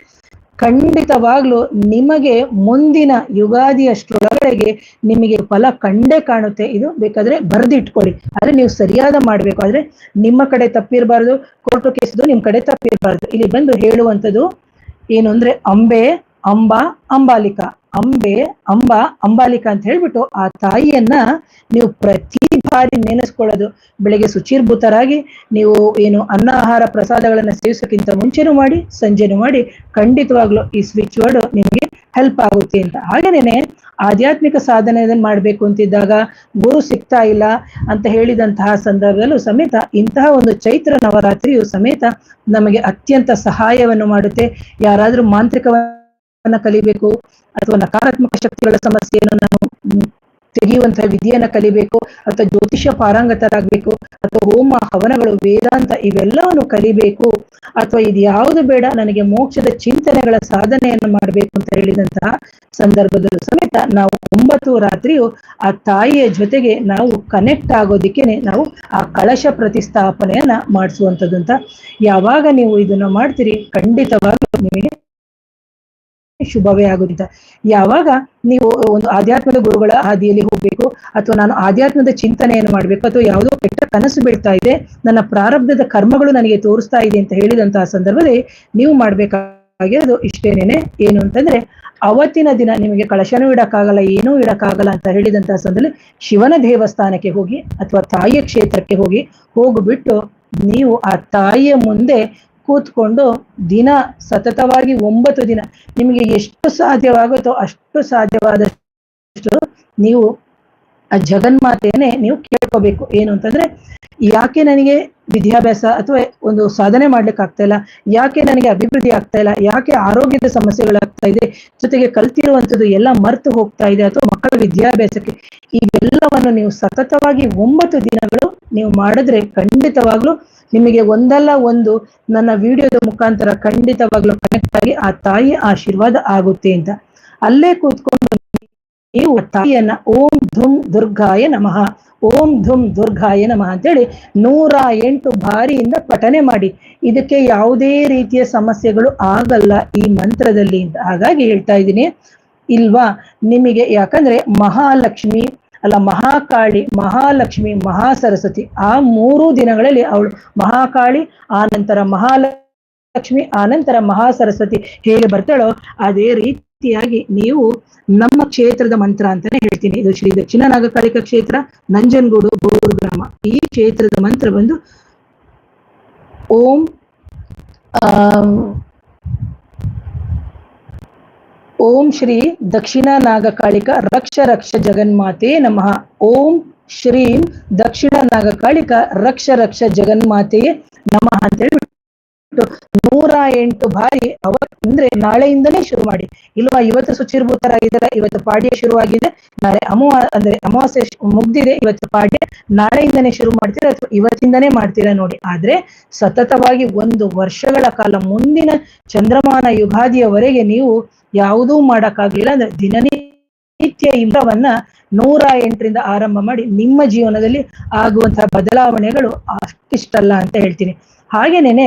ಖಂಡಿತವಾಗ್ಲೂ ನಿಮಗೆ ಮುಂದಿನ ಯುಗಾದಿಯಷ್ಟರೊಳಗಡೆಗೆ ನಿಮಗೆ ಫಲ ಕಂಡೇ ಕಾಣುತ್ತೆ. ಇದು ಬೇಕಾದ್ರೆ ಬರೆದಿಟ್ಕೊಳ್ಳಿ. ಆದ್ರೆ ನೀವು ಸರಿಯಾದ ಮಾಡ್ಬೇಕು. ಆದ್ರೆ ನಿಮ್ಮ ಕಡೆ ತಪ್ಪಿರಬಾರ್ದು ಕೋರ್ಟು ಕೇಸ್ದು ನಿಮ್ ಕಡೆ ತಪ್ಪಿರಬಾರ್ದು. ಇಲ್ಲಿ ಬಂದು ಹೇಳುವಂಥದ್ದು ಏನು ಅಂದ್ರೆ, ಅಂಬೆ, ಅಂಬಾ, ಅಂಬಾಲಿಕಾ. ಅಂಬೆ, ಅಂಬ, ಅಂಬಾಲಿಕಾ ಅಂತ ಹೇಳ್ಬಿಟ್ಟು ಆ ತಾಯಿಯನ್ನ ನೀವು ಪ್ರತಿ ಬಾರಿ ನೆನೆಸ್ಕೊಳ್ಳೋದು. ಬೆಳಿಗ್ಗೆ ಶುಚಿರ್ಭೂತರಾಗಿ ನೀವು ಏನು ಅನ್ನ ಆಹಾರ ಪ್ರಸಾದಗಳನ್ನ ಸೇವಿಸೋಕ್ಕಿಂತ ಮುಂಚೆನೂ ಮಾಡಿ, ಸಂಜೆನೂ ಮಾಡಿ, ಖಂಡಿತವಾಗ್ಲೂ ಈ ಸ್ವಿಚ್ ವರ್ಡ್ ನಿಮಗೆ ಹೆಲ್ಪ್ ಆಗುತ್ತೆ ಅಂತ. ಹಾಗೇನೆ ಆಧ್ಯಾತ್ಮಿಕ ಸಾಧನೆ ಮಾಡಬೇಕು ಅಂತಿದ್ದಾಗ ಗುರು ಸಿಗ್ತಾ ಇಲ್ಲ ಅಂತ ಹೇಳಿದಂತಹ ಸಂದರ್ಭದಲ್ಲೂ ಸಮೇತ ಇಂತಹ ಒಂದು ಚೈತ್ರ ನವರಾತ್ರಿಯು ಸಮೇತ ನಮಗೆ ಅತ್ಯಂತ ಸಹಾಯವನ್ನು ಮಾಡುತ್ತೆ. ಯಾರಾದ್ರೂ ಮಾಂತ್ರಿಕವನ್ನ ಕಲಿಬೇಕು ಅಥವಾ ನಕಾರಾತ್ಮಕ ಶಕ್ತಿಗಳ ಸಮಸ್ಯೆಯನ್ನು ನಾನು ತೆಗೆಯುವಂತಹ ವಿದ್ಯೆಯನ್ನ ಕಲಿಬೇಕು ಅಥವಾ ಜ್ಯೋತಿಷ್ಯ ಪಾರಂಗತರಾಗ್ಬೇಕು ಅಥವಾ ಹೋಮ ಹವನಗಳು, ವೇದಾಂತ ಇವೆಲ್ಲವನ್ನು ಕಲಿಬೇಕು ಅಥವಾ ಇದು ಯಾವುದು ಬೇಡ, ನನಗೆ ಮೋಕ್ಷದ ಚಿಂತನೆಗಳ ಸಾಧನೆಯನ್ನು ಮಾಡಬೇಕು ಅಂತ ಹೇಳಿದಂತಹ ಸಂದರ್ಭದಲ್ಲೂ ಸಮೇತ ನಾವು ಒಂಬತ್ತು ರಾತ್ರಿಯು ಆ ತಾಯಿಯ ಜೊತೆಗೆ ನಾವು ಕನೆಕ್ಟ್ ಆಗೋದಿಕ್ಕೇನೆ ನಾವು ಆ ಕಳಶ ಪ್ರತಿಸ್ಥಾಪನೆಯನ್ನ ಮಾಡಿಸುವಂಥದ್ದು ಅಂತ ಯಾವಾಗ ನೀವು ಇದನ್ನ ಮಾಡ್ತೀರಿ ಖಂಡಿತವಾಗ್ಲೂ ನಿಮಗೆ ಶುಭವೇ ಆಗುದಿಲ್ಲ ಯಾವಾಗ ನೀವು ಒಂದು ಆಧ್ಯಾತ್ಮದ ಗುರುಗಳ ಹಾದಿಯಲ್ಲಿ ಹೋಗ್ಬೇಕು ಅಥವಾ ನಾನು ಆಧ್ಯಾತ್ಮದ ಚಿಂತನೆಯನ್ನು ಮಾಡಬೇಕು ಅಥವಾ ಯಾವುದೋ ಕೆಟ್ಟ ಕನಸು ಬೀಳ್ತಾ ಇದೆ, ನನ್ನ ಪ್ರಾರಬ್ಧದ ಕರ್ಮಗಳು ನನಗೆ ತೋರಿಸ್ತಾ ಇದೆ ಅಂತ ಹೇಳಿದಂತಹ ಸಂದರ್ಭದಲ್ಲಿ ನೀವು ಮಾಡ್ಬೇಕಾಗಿರೋದು ಇಷ್ಟೇನೇನೆ? ಏನು ಅಂತಂದ್ರೆ, ಅವತ್ತಿನ ದಿನ ನಿಮಗೆ ಕಳಶನೂ ಇಡಕ್ಕಾಗಲ್ಲ, ಏನೂ ಇಡಕ್ಕಾಗಲ್ಲ ಅಂತ ಹೇಳಿದಂತಹ ಸಂದರ್ಭದಲ್ಲಿ ಶಿವನ ದೇವಸ್ಥಾನಕ್ಕೆ ಹೋಗಿ ಅಥವಾ ತಾಯಿಯ ಕ್ಷೇತ್ರಕ್ಕೆ ಹೋಗಿ, ಹೋಗ್ಬಿಟ್ಟು ನೀವು ಆ ತಾಯಿಯ ಮುಂದೆ ಕೂತ್ಕೊಂಡು ದಿನ ಸತತವಾಗಿ ಒಂಬತ್ತು ದಿನ ನಿಮಗೆ ಎಷ್ಟು ಸಾಧ್ಯವಾಗುತ್ತೋ ಅಷ್ಟು ಸಾಧ್ಯವಾದಷ್ಟು ನೀವು ಆ ಜಗನ್ಮಾತೆಯನ್ನೇ ನೀವು ಕೇಳ್ಕೋಬೇಕು. ಏನು ಅಂತಂದ್ರೆ, ಯಾಕೆ ನನಗೆ ವಿದ್ಯಾಭ್ಯಾಸ ಅಥವಾ ಒಂದು ಸಾಧನೆ ಮಾಡ್ಲಿಕ್ಕೆ ಆಗ್ತಾ ಇಲ್ಲ? ಯಾಕೆ ನನಗೆ ಅಭಿವೃದ್ಧಿ ಆಗ್ತಾ ಇಲ್ಲ? ಯಾಕೆ ಆರೋಗ್ಯದ ಸಮಸ್ಯೆಗಳಾಗ್ತಾ ಇದೆ? ಜೊತೆಗೆ ಕಲ್ತಿರುವಂಥದ್ದು ಎಲ್ಲ ಮರ್ತು ಹೋಗ್ತಾ ಇದೆ ಅಥವಾ ಮಕ್ಕಳ ವಿದ್ಯಾಭ್ಯಾಸಕ್ಕೆ? ಇವೆಲ್ಲವನ್ನು ನೀವು ಸತತವಾಗಿ ಒಂಬತ್ತು ದಿನಗಳು ನೀವು ಮಾಡಿದ್ರೆ ಖಂಡಿತವಾಗ್ಲೂ ನಿಮಗೆ ಒಂದಲ್ಲ ಒಂದು ನನ್ನ ವಿಡಿಯೋದ ಮುಖಾಂತರ ಖಂಡಿತವಾಗ್ಲೂ ಕನೆಕ್ಟ್ ಆಗಿ ಆ ತಾಯಿ ಆಶೀರ್ವಾದ ಆಗುತ್ತೆ ಅಂತ. ಅಲ್ಲೇ ಕೂತ್ಕೊಂಡು ನೀವು ತಾಯಿಯನ್ನ ಓಂ ಧುಂ ದುರ್ಗಾಯ ನಮಃ, ಓಂ ಧುಂ ದುರ್ಗಾಯ ನಮಃ ಅಂತೇಳಿ ನೂರ ಎಂಟು ಬಾರಿಯಿಂದ ಪಠನೆ ಮಾಡಿ. ಇದಕ್ಕೆ ಯಾವುದೇ ರೀತಿಯ ಸಮಸ್ಯೆಗಳು ಆಗಲ್ಲ ಈ ಮಂತ್ರದಲ್ಲಿ ಅಂತ. ಹಾಗಾಗಿ ಹೇಳ್ತಾ ಇದ್ದೀನಿ, ಇಲ್ವಾ? ನಿಮಗೆ ಯಾಕಂದ್ರೆ ಮಹಾಲಕ್ಷ್ಮಿ ಅಲ್ಲ ಮಹಾಕಾಳಿ, ಮಹಾಲಕ್ಷ್ಮಿ, ಮಹಾಸರಸ್ವತಿ ಆ ಮೂರು ದಿನಗಳಲ್ಲಿ ಅವಳು ಮಹಾಕಾಳಿ, ಆ ನಂತರ ಮಹಾಲಕ್ಷ್ಮಿ ಆನಂತರ ಮಹಾಸರಸ್ವತಿ ಹೇಗೆ ಬರ್ತಾಳೋ ಅದೇ ರೀತಿಯಾಗಿ ನೀವು ನಮ್ಮ ಕ್ಷೇತ್ರದ ಮಂತ್ರ ಅಂತಾನೆ ಹೇಳ್ತೀನಿ. ಇದು ಶ್ರೀ ದಕ್ಷಿಣ ನಾಗಕಾಲಿಕ ಕ್ಷೇತ್ರ, ನಂಜನಗೂಡು ಗೋರು ಗ್ರಾಮ. ಈ ಕ್ಷೇತ್ರದ ಮಂತ್ರ ಬಂದು ಓಂ ಓಂ ಶ್ರೀ ದಕ್ಷಿಣ ನಾಗಕಾಳಿಕ ರಕ್ಷ ರಕ್ಷ ಜಗನ್ಮಾತೆ ನಮಃ. ಓಂ ಶ್ರೀಂ ದಕ್ಷಿಣ ನಾಗಕಾಳಿಕ ರಕ್ಷ ರಕ್ಷ ಜಗನ್ಮಾತೆಯೇ ನಮಃ ಅಂತ ಹೇಳ್ಬಿಟ್ಟು ನೂರ ಎಂಟು ಬಾರಿ ಅವ ಅಂದ್ರೆ ನಾಳೆಯಿಂದನೇ ಶುರು ಮಾಡಿ. ಇಲ್ವಾ, ಇವತ್ತು ಶುಚಿರ್ಭೂತರಾಗಿದ್ದಾರೆ ಇವತ್ತು ಪಾಡ್ಯ ಶುರುವಾಗಿದೆ. ನಾಳೆ ಅಮಾವ, ಅಂದ್ರೆ ಅಮಾವಾಸ್ಯ ಮುಗ್ದಿದೆ, ಇವತ್ತು ಪಾಡ್ಯ. ನಾಳೆಯಿಂದನೇ ಶುರು ಮಾಡ್ತೀರಾ ಅಥವಾ ಇವತ್ತಿಂದನೇ ಮಾಡ್ತೀರಾ ನೋಡಿ. ಆದ್ರೆ ಸತತವಾಗಿ ಒಂದು ವರ್ಷಗಳ ಕಾಲ ಮುಂದಿನ ಚಂದ್ರಮಾನ ಯುಗಾದಿಯವರೆಗೆ ನೀವು ಯಾವುದೂ ಮಾಡೋಕ್ಕಾಗಲಿಲ್ಲ. ಅಂದ್ರೆ ದಿನನಿತ್ಯ ಇಂದ್ರವನ್ನ ನೂರ ಎಂಟರಿಂದ ಆರಂಭ ಮಾಡಿ ನಿಮ್ಮ ಜೀವನದಲ್ಲಿ ಆಗುವಂತಹ ಬದಲಾವಣೆಗಳು ಅಷ್ಟಿಷ್ಟಲ್ಲ ಅಂತ ಹೇಳ್ತೀನಿ. ಹಾಗೇನೇನೆ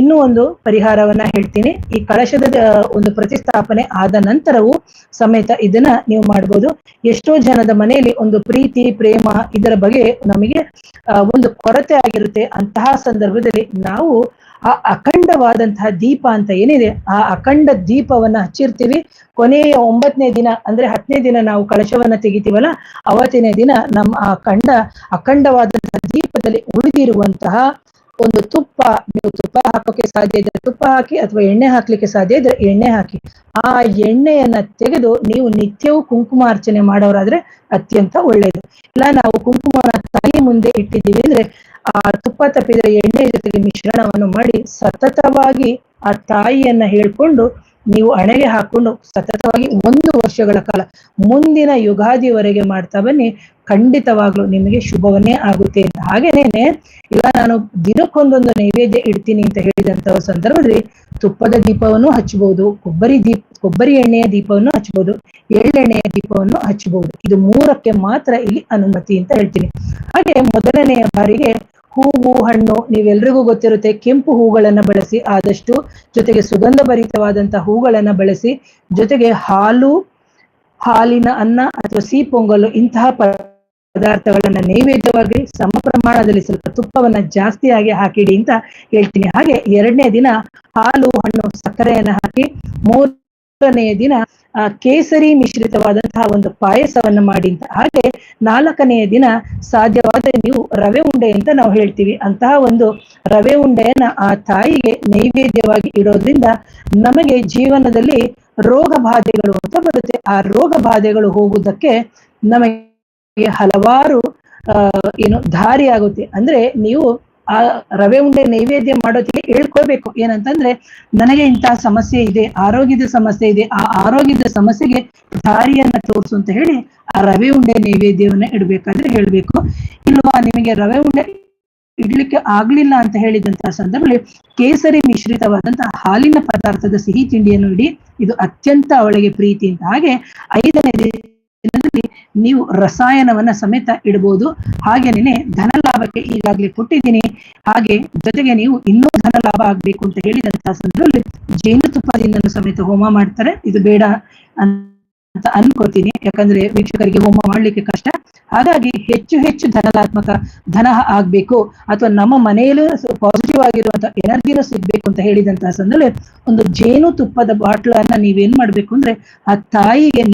ಇನ್ನೂ ಒಂದು ಪರಿಹಾರವನ್ನ ಹೇಳ್ತೀನಿ. ಈ ಕಳಶದ ಒಂದು ಪ್ರತಿಸ್ಥಾಪನೆ ಆದ ನಂತರವೂ ಸಮೇತ ಇದನ್ನ ನೀವು ಮಾಡ್ಬೋದು. ಎಷ್ಟೋ ಜನದ ಮನೆಯಲ್ಲಿ ಒಂದು ಪ್ರೀತಿ, ಪ್ರೇಮ ಇದರ ಬಗ್ಗೆ ನಮಗೆ ಒಂದು ಕೊರತೆ ಆಗಿರುತ್ತೆ. ಅಂತಹ ಸಂದರ್ಭದಲ್ಲಿ ನಾವು ಆ ಅಖಂಡವಾದಂತಹ ದೀಪ ಅಂತ ಏನಿದೆ, ಆ ಅಖಂಡ ದೀಪವನ್ನ ಹಚ್ಚಿರ್ತೀವಿ. ಕೊನೆಯ ಒಂಬತ್ತನೇ ದಿನ, ಅಂದ್ರೆ ಹತ್ತನೇ ದಿನ ನಾವು ಕಳಶವನ್ನ ತೆಗಿತೀವಲ್ಲ, ಅವತ್ತಿನ ದಿನ ನಮ್ಮ ಆ ಖಂಡ ಅಖಂಡವಾದಂತಹ ದೀಪದಲ್ಲಿ ಉಳಿದಿರುವಂತಹ ಒಂದು ತುಪ್ಪ, ನೀವು ತುಪ್ಪ ಹಾಕೋಕೆ ಸಾಧ್ಯ ಇದ್ರೆ ತುಪ್ಪ ಹಾಕಿ, ಅಥವಾ ಎಣ್ಣೆ ಹಾಕ್ಲಿಕ್ಕೆ ಸಾಧ್ಯ ಇದ್ರೆ ಎಣ್ಣೆ ಹಾಕಿ. ಆ ಎಣ್ಣೆಯನ್ನ ತೆಗೆದು ನೀವು ನಿತ್ಯವೂ ಕುಂಕುಮಾರ್ಚನೆ ಮಾಡೋರಾದ್ರೆ ಅತ್ಯಂತ ಒಳ್ಳೆಯದು ಇಲ್ಲ, ನಾವು ಕುಂಕುಮನ ತಾಯಿ ಮುಂದೆ ಇಟ್ಟಿದ್ದೀವಿ ಅಂದ್ರೆ ಆ ತುಪ್ಪ ತಪ್ಪಿದ ಎಣ್ಣೆ ಜೊತೆಗೆ ಮಿಶ್ರಣವನ್ನು ಮಾಡಿ ಸತತವಾಗಿ ಆ ತಾಯಿಯನ್ನ ಹೇಳ್ಕೊಂಡು ನೀವು ಹಣೆಗೆ ಹಾಕೊಂಡು ಸತತವಾಗಿ ಒಂದು ವರ್ಷಗಳ ಕಾಲ ಮುಂದಿನ ಯುಗಾದಿವರೆಗೆ ಮಾಡ್ತಾ ಬನ್ನಿ. ಖಂಡಿತವಾಗ್ಲೂ ನಿಮಗೆ ಶುಭವನ್ನೇ ಆಗುತ್ತೆ ಅಂತ. ಹಾಗೇನೇನೆ, ಈಗ ನಾನು ದಿನಕ್ಕೊಂದೊಂದು ನೈವೇದ್ಯ ಇಡ್ತೀನಿ ಅಂತ ಹೇಳಿದಂತ ಸಂದರ್ಭದಲ್ಲಿ ತುಪ್ಪದ ದೀಪವನ್ನು ಹಚ್ಚಬಹುದು ಕೊಬ್ಬರಿ ದೀಪ, ಕೊಬ್ಬರಿ ಎಣ್ಣೆಯ ದೀಪವನ್ನು ಹಚ್ಚಬಹುದು ಎಳ್ಳೆಣ್ಣೆಯ ದೀಪವನ್ನು ಹಚ್ಚಬಹುದು ಇದು ಮೂರಕ್ಕೆ ಮಾತ್ರ ಇಲ್ಲಿ ಅನುಮತಿ ಅಂತ ಹೇಳ್ತೀನಿ. ಹಾಗೆ ಮೊದಲನೆಯ ಬಾರಿಗೆ ಹೂವು ಹಣ್ಣು ನೀವೆಲ್ರಿಗೂ ಗೊತ್ತಿರುತ್ತೆ, ಕೆಂಪು ಹೂಗಳನ್ನ ಬಳಸಿ ಆದಷ್ಟು ಜೊತೆಗೆ ಸುಗಂಧ ಭರಿತವಾದಂತಹ ಹೂಗಳನ್ನ ಬಳಸಿ ಜೊತೆಗೆ ಹಾಲು, ಹಾಲಿನ ಅನ್ನ ಅಥವಾ ಸಿಹಿ ಪೊಂಗಲು ಇಂತಹ ಪದಾರ್ಥಗಳನ್ನ ನೈವೇದ್ಯವಾಗಿ ಸಮ ಪ್ರಮಾಣದಲ್ಲಿ ಸ್ವಲ್ಪ ತುಪ್ಪವನ್ನ ಜಾಸ್ತಿಯಾಗಿ ಹಾಕಿಡಿ ಅಂತ ಹೇಳ್ತೀನಿ. ಹಾಗೆ ಎರಡನೇ ದಿನ ಹಾಲು, ಹಣ್ಣು, ಸಕ್ಕರೆಯನ್ನ ಹಾಕಿ ಮೂರನೆಯ ದಿನ ಆ, ಕೇಸರಿ ಮಿಶ್ರಿತವಾದಂತಹ ಒಂದು ಪಾಯಸವನ್ನ ಮಾಡಿ ಅಂತ ಹಾಗೆ ನಾಲ್ಕನೆಯ ದಿನ ಸಾಧ್ಯವಾದರೆ ನೀವು ರವೆ ಉಂಡೆ ಅಂತ ನಾವು ಹೇಳ್ತೀವಿ. ಅಂತಹ ಒಂದು ರವೆ ಉಂಡೆಯನ್ನ ಆ ತಾಯಿಗೆ ನೈವೇದ್ಯವಾಗಿ ಇಡೋದ್ರಿಂದ ನಮಗೆ ಜೀವನದಲ್ಲಿ ರೋಗ ಬಾಧೆಗಳು ಅಂತ ಬರುತ್ತೆ. ಆ ರೋಗ ಬಾಧೆಗಳು ಹೋಗುವುದಕ್ಕೆ ನಮಗೆ ಹಲವಾರು ಏನು ದಾರಿ ಆಗುತ್ತೆ. ಅಂದ್ರೆ ನೀವು ಆ ರವೆ ಉಂಡೆ ನೈವೇದ್ಯ ಮಾಡೋದಕ್ಕೆ ಹೇಳ್ಕೊಳ್ಬೇಕು. ಏನಂತಂದ್ರೆ, ನನಗೆ ಇಂತಹ ಸಮಸ್ಯೆ ಇದೆ, ಆರೋಗ್ಯದ ಸಮಸ್ಯೆ ಇದೆ, ಆ ಆರೋಗ್ಯದ ಸಮಸ್ಯೆಗೆ ದಾರಿಯನ್ನ ತೋರಿಸು ಅಂತ ಹೇಳಿ ಆ ರವೆ ಉಂಡೆ ನೈವೇದ್ಯವನ್ನ ಇಡ್ಬೇಕಾದ್ರೆ ಹೇಳ್ಬೇಕು. ಇಲ್ವಾ, ನಿಮಗೆ ರವೆ ಉಂಡೆ ಇಡ್ಲಿಕ್ಕೆ ಆಗ್ಲಿಲ್ಲ ಅಂತ ಹೇಳಿದಂತಹ ಸಂದರ್ಭದಲ್ಲಿ ಕೇಸರಿ ಮಿಶ್ರಿತವಾದಂತಹ ಹಾಲಿನ ಪದಾರ್ಥದ ಸಿಹಿ ತಿಂಡಿಯನ್ನು ಇಡಿ, ಇದು ಅತ್ಯಂತ ಅವಳಿಗೆ ಪ್ರೀತಿ ಅಂತ. ಹಾಗೆ ಐದನೇ ನೀವು ರಸಾಯನವನ್ನ ಸಮೇತ ಇಡಬಹುದು ಹಾಗೇನೆ ಧನ ಲಾಭಕ್ಕೆ ಈಗಾಗಲೇ ಕೊಟ್ಟಿದ್ದೀನಿ. ಹಾಗೆ ಜೊತೆಗೆ ನೀವು ಇನ್ನೂ ಧನ ಲಾಭ ಆಗ್ಬೇಕು ಅಂತ ಹೇಳಿದಂತಹ ಸಂದರ್ಭದಲ್ಲಿ ಜೇನುತುಪ್ಪದಿಂದ ಸಮೇತ ಹೋಮ ಮಾಡ್ತಾರೆ. ಇದು ಬೇಡ ಅಂತ ಅನ್ಕೋತೀನಿ ಯಾಕಂದ್ರೆ ವೀಕ್ಷಕರಿಗೆ ಹೋಮ ಮಾಡ್ಲಿಕ್ಕೆ ಕಷ್ಟ. ಹಾಗಾಗಿ ಹೆಚ್ಚು ಹೆಚ್ಚು ಧನಲಾತ್ಮಕ ಧನ ಆಗ್ಬೇಕು. ಅಥವಾ ನಮ್ಮ ಮನೆಯಲ್ಲೂ ಪಾಸಿಟಿವ್ ಆಗಿರುವಂತಹ ಎನರ್ಜಿನೂ ಸಿಗ್ಬೇಕು ಅಂತ ಹೇಳಿದಂತಹ ಸಂದರ್ಭದಲ್ಲಿ ಒಂದು ಜೇನು ತುಪ್ಪದ ಬಾಟ್ಲನ್ನ ನೀವೇನ್ ಮಾಡ್ಬೇಕು ಅಂದ್ರೆ ಆ ತಾಯಿಗೆ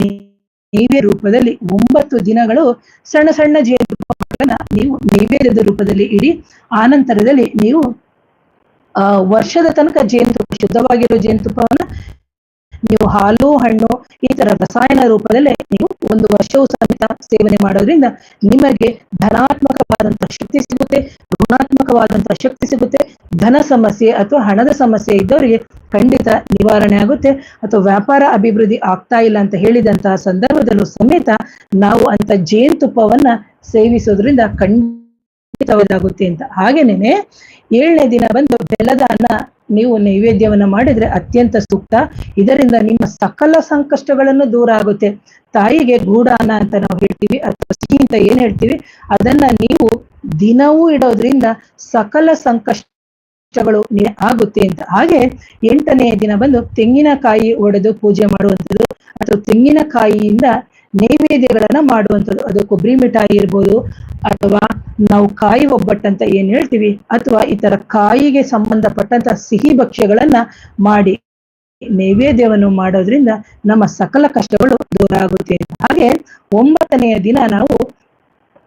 ನೈವೇದ್ಯ ರೂಪದಲ್ಲಿ ಒಂಬತ್ತು ದಿನಗಳು ಸಣ್ಣ ಸಣ್ಣ ಜೇನುತುಪ್ಪಗಳನ್ನ ನೀವು ನೈವೇದ್ಯದ ರೂಪದಲ್ಲಿ ಇಡಿ, ಆನಂತರದಲ್ಲಿ ನೀವು, ಆ, ವರ್ಷದ ತನಕ ಜೇನುತುಪ್ಪ ಶುದ್ಧವಾಗಿರೋ ಜೇನುತುಪ್ಪವನ್ನ ನೀವು ಹಾಲು, ಹಣ್ಣು ಈ ತರ ರಸಾಯನ ರೂಪದಲ್ಲೇ ನೀವು ಒಂದು ವರ್ಷವೂ ಸಹಿತ ಸೇವನೆ ಮಾಡೋದ್ರಿಂದ ನಿಮಗೆ ಧನಾತ್ಮಕವಾದಂತಹ ಶಕ್ತಿ ಸಿಗುತ್ತೆ, ಋಣಾತ್ಮಕವಾದಂತಹ ಶಕ್ತಿ ಸಿಗುತ್ತೆ. ಧನ ಸಮಸ್ಯೆ ಅಥವಾ ಹಣದ ಸಮಸ್ಯೆ ಇದ್ದವರಿಗೆ ಖಂಡಿತ ನಿವಾರಣೆ ಆಗುತ್ತೆ. ಅಥವಾ ವ್ಯಾಪಾರ ಅಭಿವೃದ್ಧಿ ಆಗ್ತಾ ಇಲ್ಲ ಅಂತ ಹೇಳಿದಂತಹ ಸಂದರ್ಭದಲ್ಲೂ ಸಮೇತ ನಾವು ಅಂತ ಜೇನುತುಪ್ಪವನ್ನ ಸೇವಿಸೋದ್ರಿಂದ ಖಂಡಿತವಾಗುತ್ತೆ ಅಂತ. ಹಾಗೇನೇನೆ ಏಳನೇ ದಿನ ಬಂದು ಬೆಲ್ಲದ ಅನ್ನ ನೀವು ನೈವೇದ್ಯವನ್ನ ಮಾಡಿದ್ರೆ ಅತ್ಯಂತ ಸೂಕ್ತ. ಇದರಿಂದ ನಿಮ್ಮ ಸಕಲ ಸಂಕಷ್ಟಗಳನ್ನು ದೂರ ಆಗುತ್ತೆ. ತಾಯಿಗೆ ಗೂಡಾನ ಅಂತ ನಾವು ಹೇಳ್ತೀವಿ, ಅಥವಾ ಸಿಹಿ ಅಂತ ಏನ್ ಹೇಳ್ತೀವಿ, ಅದನ್ನ ನೀವು ದಿನವೂ ಇಡೋದ್ರಿಂದ ಸಕಲ ಸಂಕಷ್ಟಗಳು ಆಗುತ್ತೆ ಅಂತ. ಹಾಗೆ ಎಂಟನೆಯ ದಿನ ಬಂದು ತೆಂಗಿನಕಾಯಿ ಒಡೆದು ಪೂಜೆ ಮಾಡುವಂಥದ್ದು ಅಥವಾ ತೆಂಗಿನಕಾಯಿಯಿಂದ ನೈವೇದ್ಯಗಳನ್ನ ಮಾಡುವಂಥದ್ದು. ಅದು ಕೊಬ್ಬರಿ ಮಿಠಾಯಿ ಇರ್ಬೋದು, ಅಥವಾ ನಾವು ಕಾಯಿ ಒಬ್ಬಟ್ಟಂತ ಏನ್ ಹೇಳ್ತೀವಿ, ಅಥವಾ ಈ ತರ ಕಾಯಿಗೆ ಸಂಬಂಧಪಟ್ಟಂತ ಸಿಹಿ ಭಕ್ಷ್ಯಗಳನ್ನ ಮಾಡಿ ನೈವೇದ್ಯವನ್ನು ಮಾಡೋದ್ರಿಂದ ನಮ್ಮ ಸಕಲ ಕಷ್ಟಗಳು ದೂರ ಆಗುತ್ತೆ. ಹಾಗೆ ಒಂಬತ್ತನೆಯ ದಿನ ನಾವು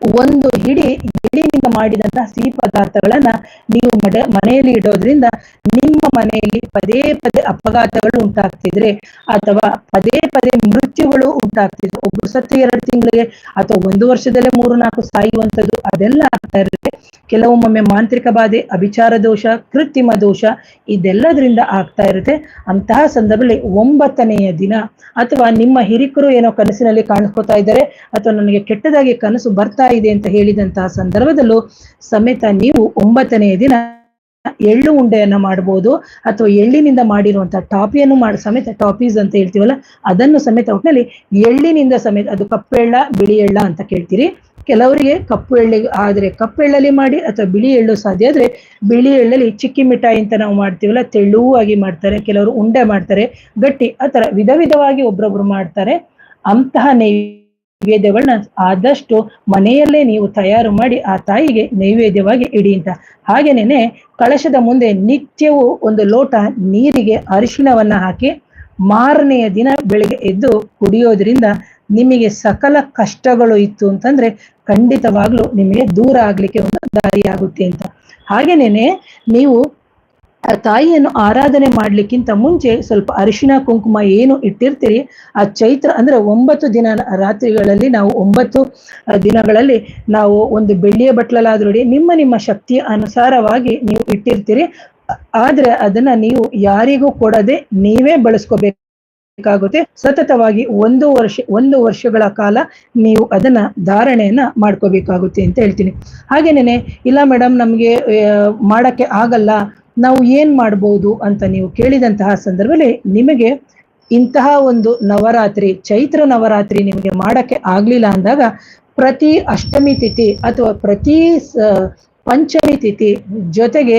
ಒಂದು ಹಿಡಿ ಎಳ್ಳಿನಿಂದ ಮಾಡಿದಂತಹ ಸಿಹಿ ಪದಾರ್ಥಗಳನ್ನ ನೀವು ಮಡ, ಮನೆಯಲ್ಲಿ ಇಡೋದ್ರಿಂದ ನಿಮ್ಮ ಮನೆಯಲ್ಲಿ ಪದೇ ಪದೇ ಅಪಘಾತಗಳು ಉಂಟಾಗ್ತಿದ್ರೆ ಅಥವಾ ಪದೇ ಪದೇ ಮೃತ್ಯುಗಳು ಉಂಟಾಗ್ತಿದ್ರೆ, ಒಬ್ರು ಸತ್ತು ಎರಡು ತಿಂಗಳಿಗೆ ಅಥವಾ ಒಂದು ವರ್ಷದಲ್ಲೇ ಮೂರು, ನಾಲ್ಕು ಸಾಯುವಂಥದ್ದು ಅದೆಲ್ಲ ಆಗ್ತಾ ಇರುತ್ತೆ. ಕೆಲವೊಮ್ಮೊಮ್ಮೆ ಮಾಂತ್ರಿಕ ಬಾಧೆ ಅಭಿಚಾರ ದೋಷ, ಕೃತ್ರಿಮ ದೋಷ ಇದೆಲ್ಲದರಿಂದ ಆಗ್ತಾ ಇರುತ್ತೆ. ಅಂತಹ ಸಂದರ್ಭದಲ್ಲಿ ಒಂಬತ್ತನೆಯ ದಿನ ಅಥವಾ ನಿಮ್ಮ ಹಿರಿಕರು ಏನೋ ಕನಸಿನಲ್ಲಿ ಕಾಣಿಸ್ಕೋತಾ ಇದ್ದಾರೆ ಅಥವಾ ನನಗೆ ಕೆಟ್ಟದಾಗಿ ಕನಸು ಬರ್ತಾ ಇದೆ ಅಂತ ಹೇಳಿದಂತಹ ಸಂದರ್ಭದಲ್ಲೂ ಸಮೇತ ನೀವು ಒಂಬತ್ತನೆಯ ದಿನ ಎಳ್ಳು ಉಂಡೆಯನ್ನ ಮಾಡ್ಬೋದು ಅಥವಾ ಎಳ್ಳಿನಿಂದ ಮಾಡಿರುವಂತಹ ಟಾಪಿಯನ್ನು ಮಾಡಿ, ಸಮೇತ ಟಾಪೀಸ್ ಅಂತ ಹೇಳ್ತೀವಲ್ಲ, ಅದನ್ನು ಸಮೇತ ಒಟ್ಟಿನಲ್ಲಿ ಎಳ್ಳಿನಿಂದ ಸಮೇತ, ಅದು ಕಪ್ಪೆಳ್ಳ ಬಿಳಿ ಎಳ್ಳ ಅಂತ ಕೇಳ್ತೀರಿ. ಕೆಲವರಿಗೆ ಕಪ್ಪು ಎಳ್ಳಿ ಆದ್ರೆ ಕಪ್ಪು ಎಳ್ಳಲ್ಲಿ ಮಾಡಿ ಅಥವಾ ಬಿಳಿ ಎಳ್ಳು ಸಾಧ್ಯ ಆದ್ರೆ ಬಿಳಿ ಎಳ್ಳಲ್ಲಿ ಚಿಕ್ಕಿ ಮಿಠಾಯಿ ಅಂತ ನಾವು ಮಾಡ್ತೀವಲ್ಲ ತೆಳುವಾಗಿ ಮಾಡ್ತಾರೆ, ಕೆಲವರು ಉಂಡೆ ಮಾಡ್ತಾರೆ, ಗಟ್ಟಿ, ಆ ತರ ವಿಧ ವಿಧವಾಗಿ ಒಬ್ರೊಬ್ರು ಮಾಡ್ತಾರೆ. ಅಂತಹ ನೈವೇದ್ಯಗಳನ್ನ ಆದಷ್ಟು ಮನೆಯಲ್ಲೇ ನೀವು ತಯಾರು ಮಾಡಿ ಆ ತಾಯಿಗೆ ನೈವೇದ್ಯವಾಗಿ ಇಡಿ ಅಂತ. ಹಾಗೇನೇನೆ ಕಳಶದ ಮುಂದೆ ನಿತ್ಯವೂ ಒಂದು ಲೋಟ ನೀರಿಗೆ ಅರಿಶಿಣವನ್ನ ಹಾಕಿ ಮಾರನೆಯ ದಿನ ಬೆಳಿಗ್ಗೆ ಎದ್ದು ಕುಡಿಯೋದ್ರಿಂದ ನಿಮಗೆ ಸಕಲ ಕಷ್ಟಗಳು ಇತ್ತು ಅಂತಂದ್ರೆ ಖಂಡಿತವಾಗ್ಲೂ ನಿಮಗೆ ದೂರ ಆಗ್ಲಿಕ್ಕೆ ಒಂದು ದಾರಿ ಆಗುತ್ತೆ ಅಂತ. ಹಾಗೇನೇನೆ ನೀವು ತಾಯಿಯನ್ನು ಆರಾಧನೆ ಮಾಡ್ಲಿಕ್ಕಿಂತ ಮುಂಚೆ ಸ್ವಲ್ಪ ಅರಿಶಿನ, ಕುಂಕುಮ ಏನು ಇಟ್ಟಿರ್ತೀರಿ. ಆ ಚೈತ್ರ ಅಂದ್ರೆ ಒಂಬತ್ತು ದಿನ ರಾತ್ರಿಗಳಲ್ಲಿ ನಾವು ಒಂಬತ್ತು ದಿನಗಳಲ್ಲಿ ನಾವು ಒಂದು ಬೆಳ್ಳಿಯ ಬಟ್ಲಲ್ಲಾದ್ರೂ ನಿಮ್ಮ ನಿಮ್ಮ ಶಕ್ತಿಯ ಅನುಸಾರವಾಗಿ ನೀವು ಇಟ್ಟಿರ್ತೀರಿ. ಆ- ಆದ್ರೆ ಅದನ್ನ ನೀವು ಯಾರಿಗೂ ಕೊಡದೆ ನೀವೇ ಬಳಸ್ಕೋಬೇಕು ಬೇಕಾಗುತ್ತೆ ಸತತವಾಗಿ ಒಂದು ವರ್ಷ, ಒಂದು ವರ್ಷಗಳ ಕಾಲ ನೀವು ಅದನ್ನ ಧಾರಣೆಯನ್ನ ಮಾಡ್ಕೋಬೇಕಾಗುತ್ತೆ ಅಂತ ಹೇಳ್ತೀನಿ. ಹಾಗೇನೇನೆ, ಇಲ್ಲ ಮೇಡಮ್ ನಮಗೆ ಮಾಡಕ್ಕೆ ಆಗಲ್ಲ. ನಾವು ಏನ್ ಮಾಡ್ಬೋದು ಅಂತ ನೀವು ಕೇಳಿದಂತಹ ಸಂದರ್ಭದಲ್ಲಿ ನಿಮಗೆ ಇಂತಹ ಒಂದು ನವರಾತ್ರಿ, ಚೈತ್ರ ನವರಾತ್ರಿ ನಿಮಗೆ ಮಾಡಕ್ಕೆ ಆಗ್ಲಿಲ್ಲ ಅಂದಾಗ ಪ್ರತಿ ಅಷ್ಟಮಿ ತಿಥಿ ಅಥವಾ ಪ್ರತಿ ಪಂಚಮಿ ತಿಥಿ ಜೊತೆಗೆ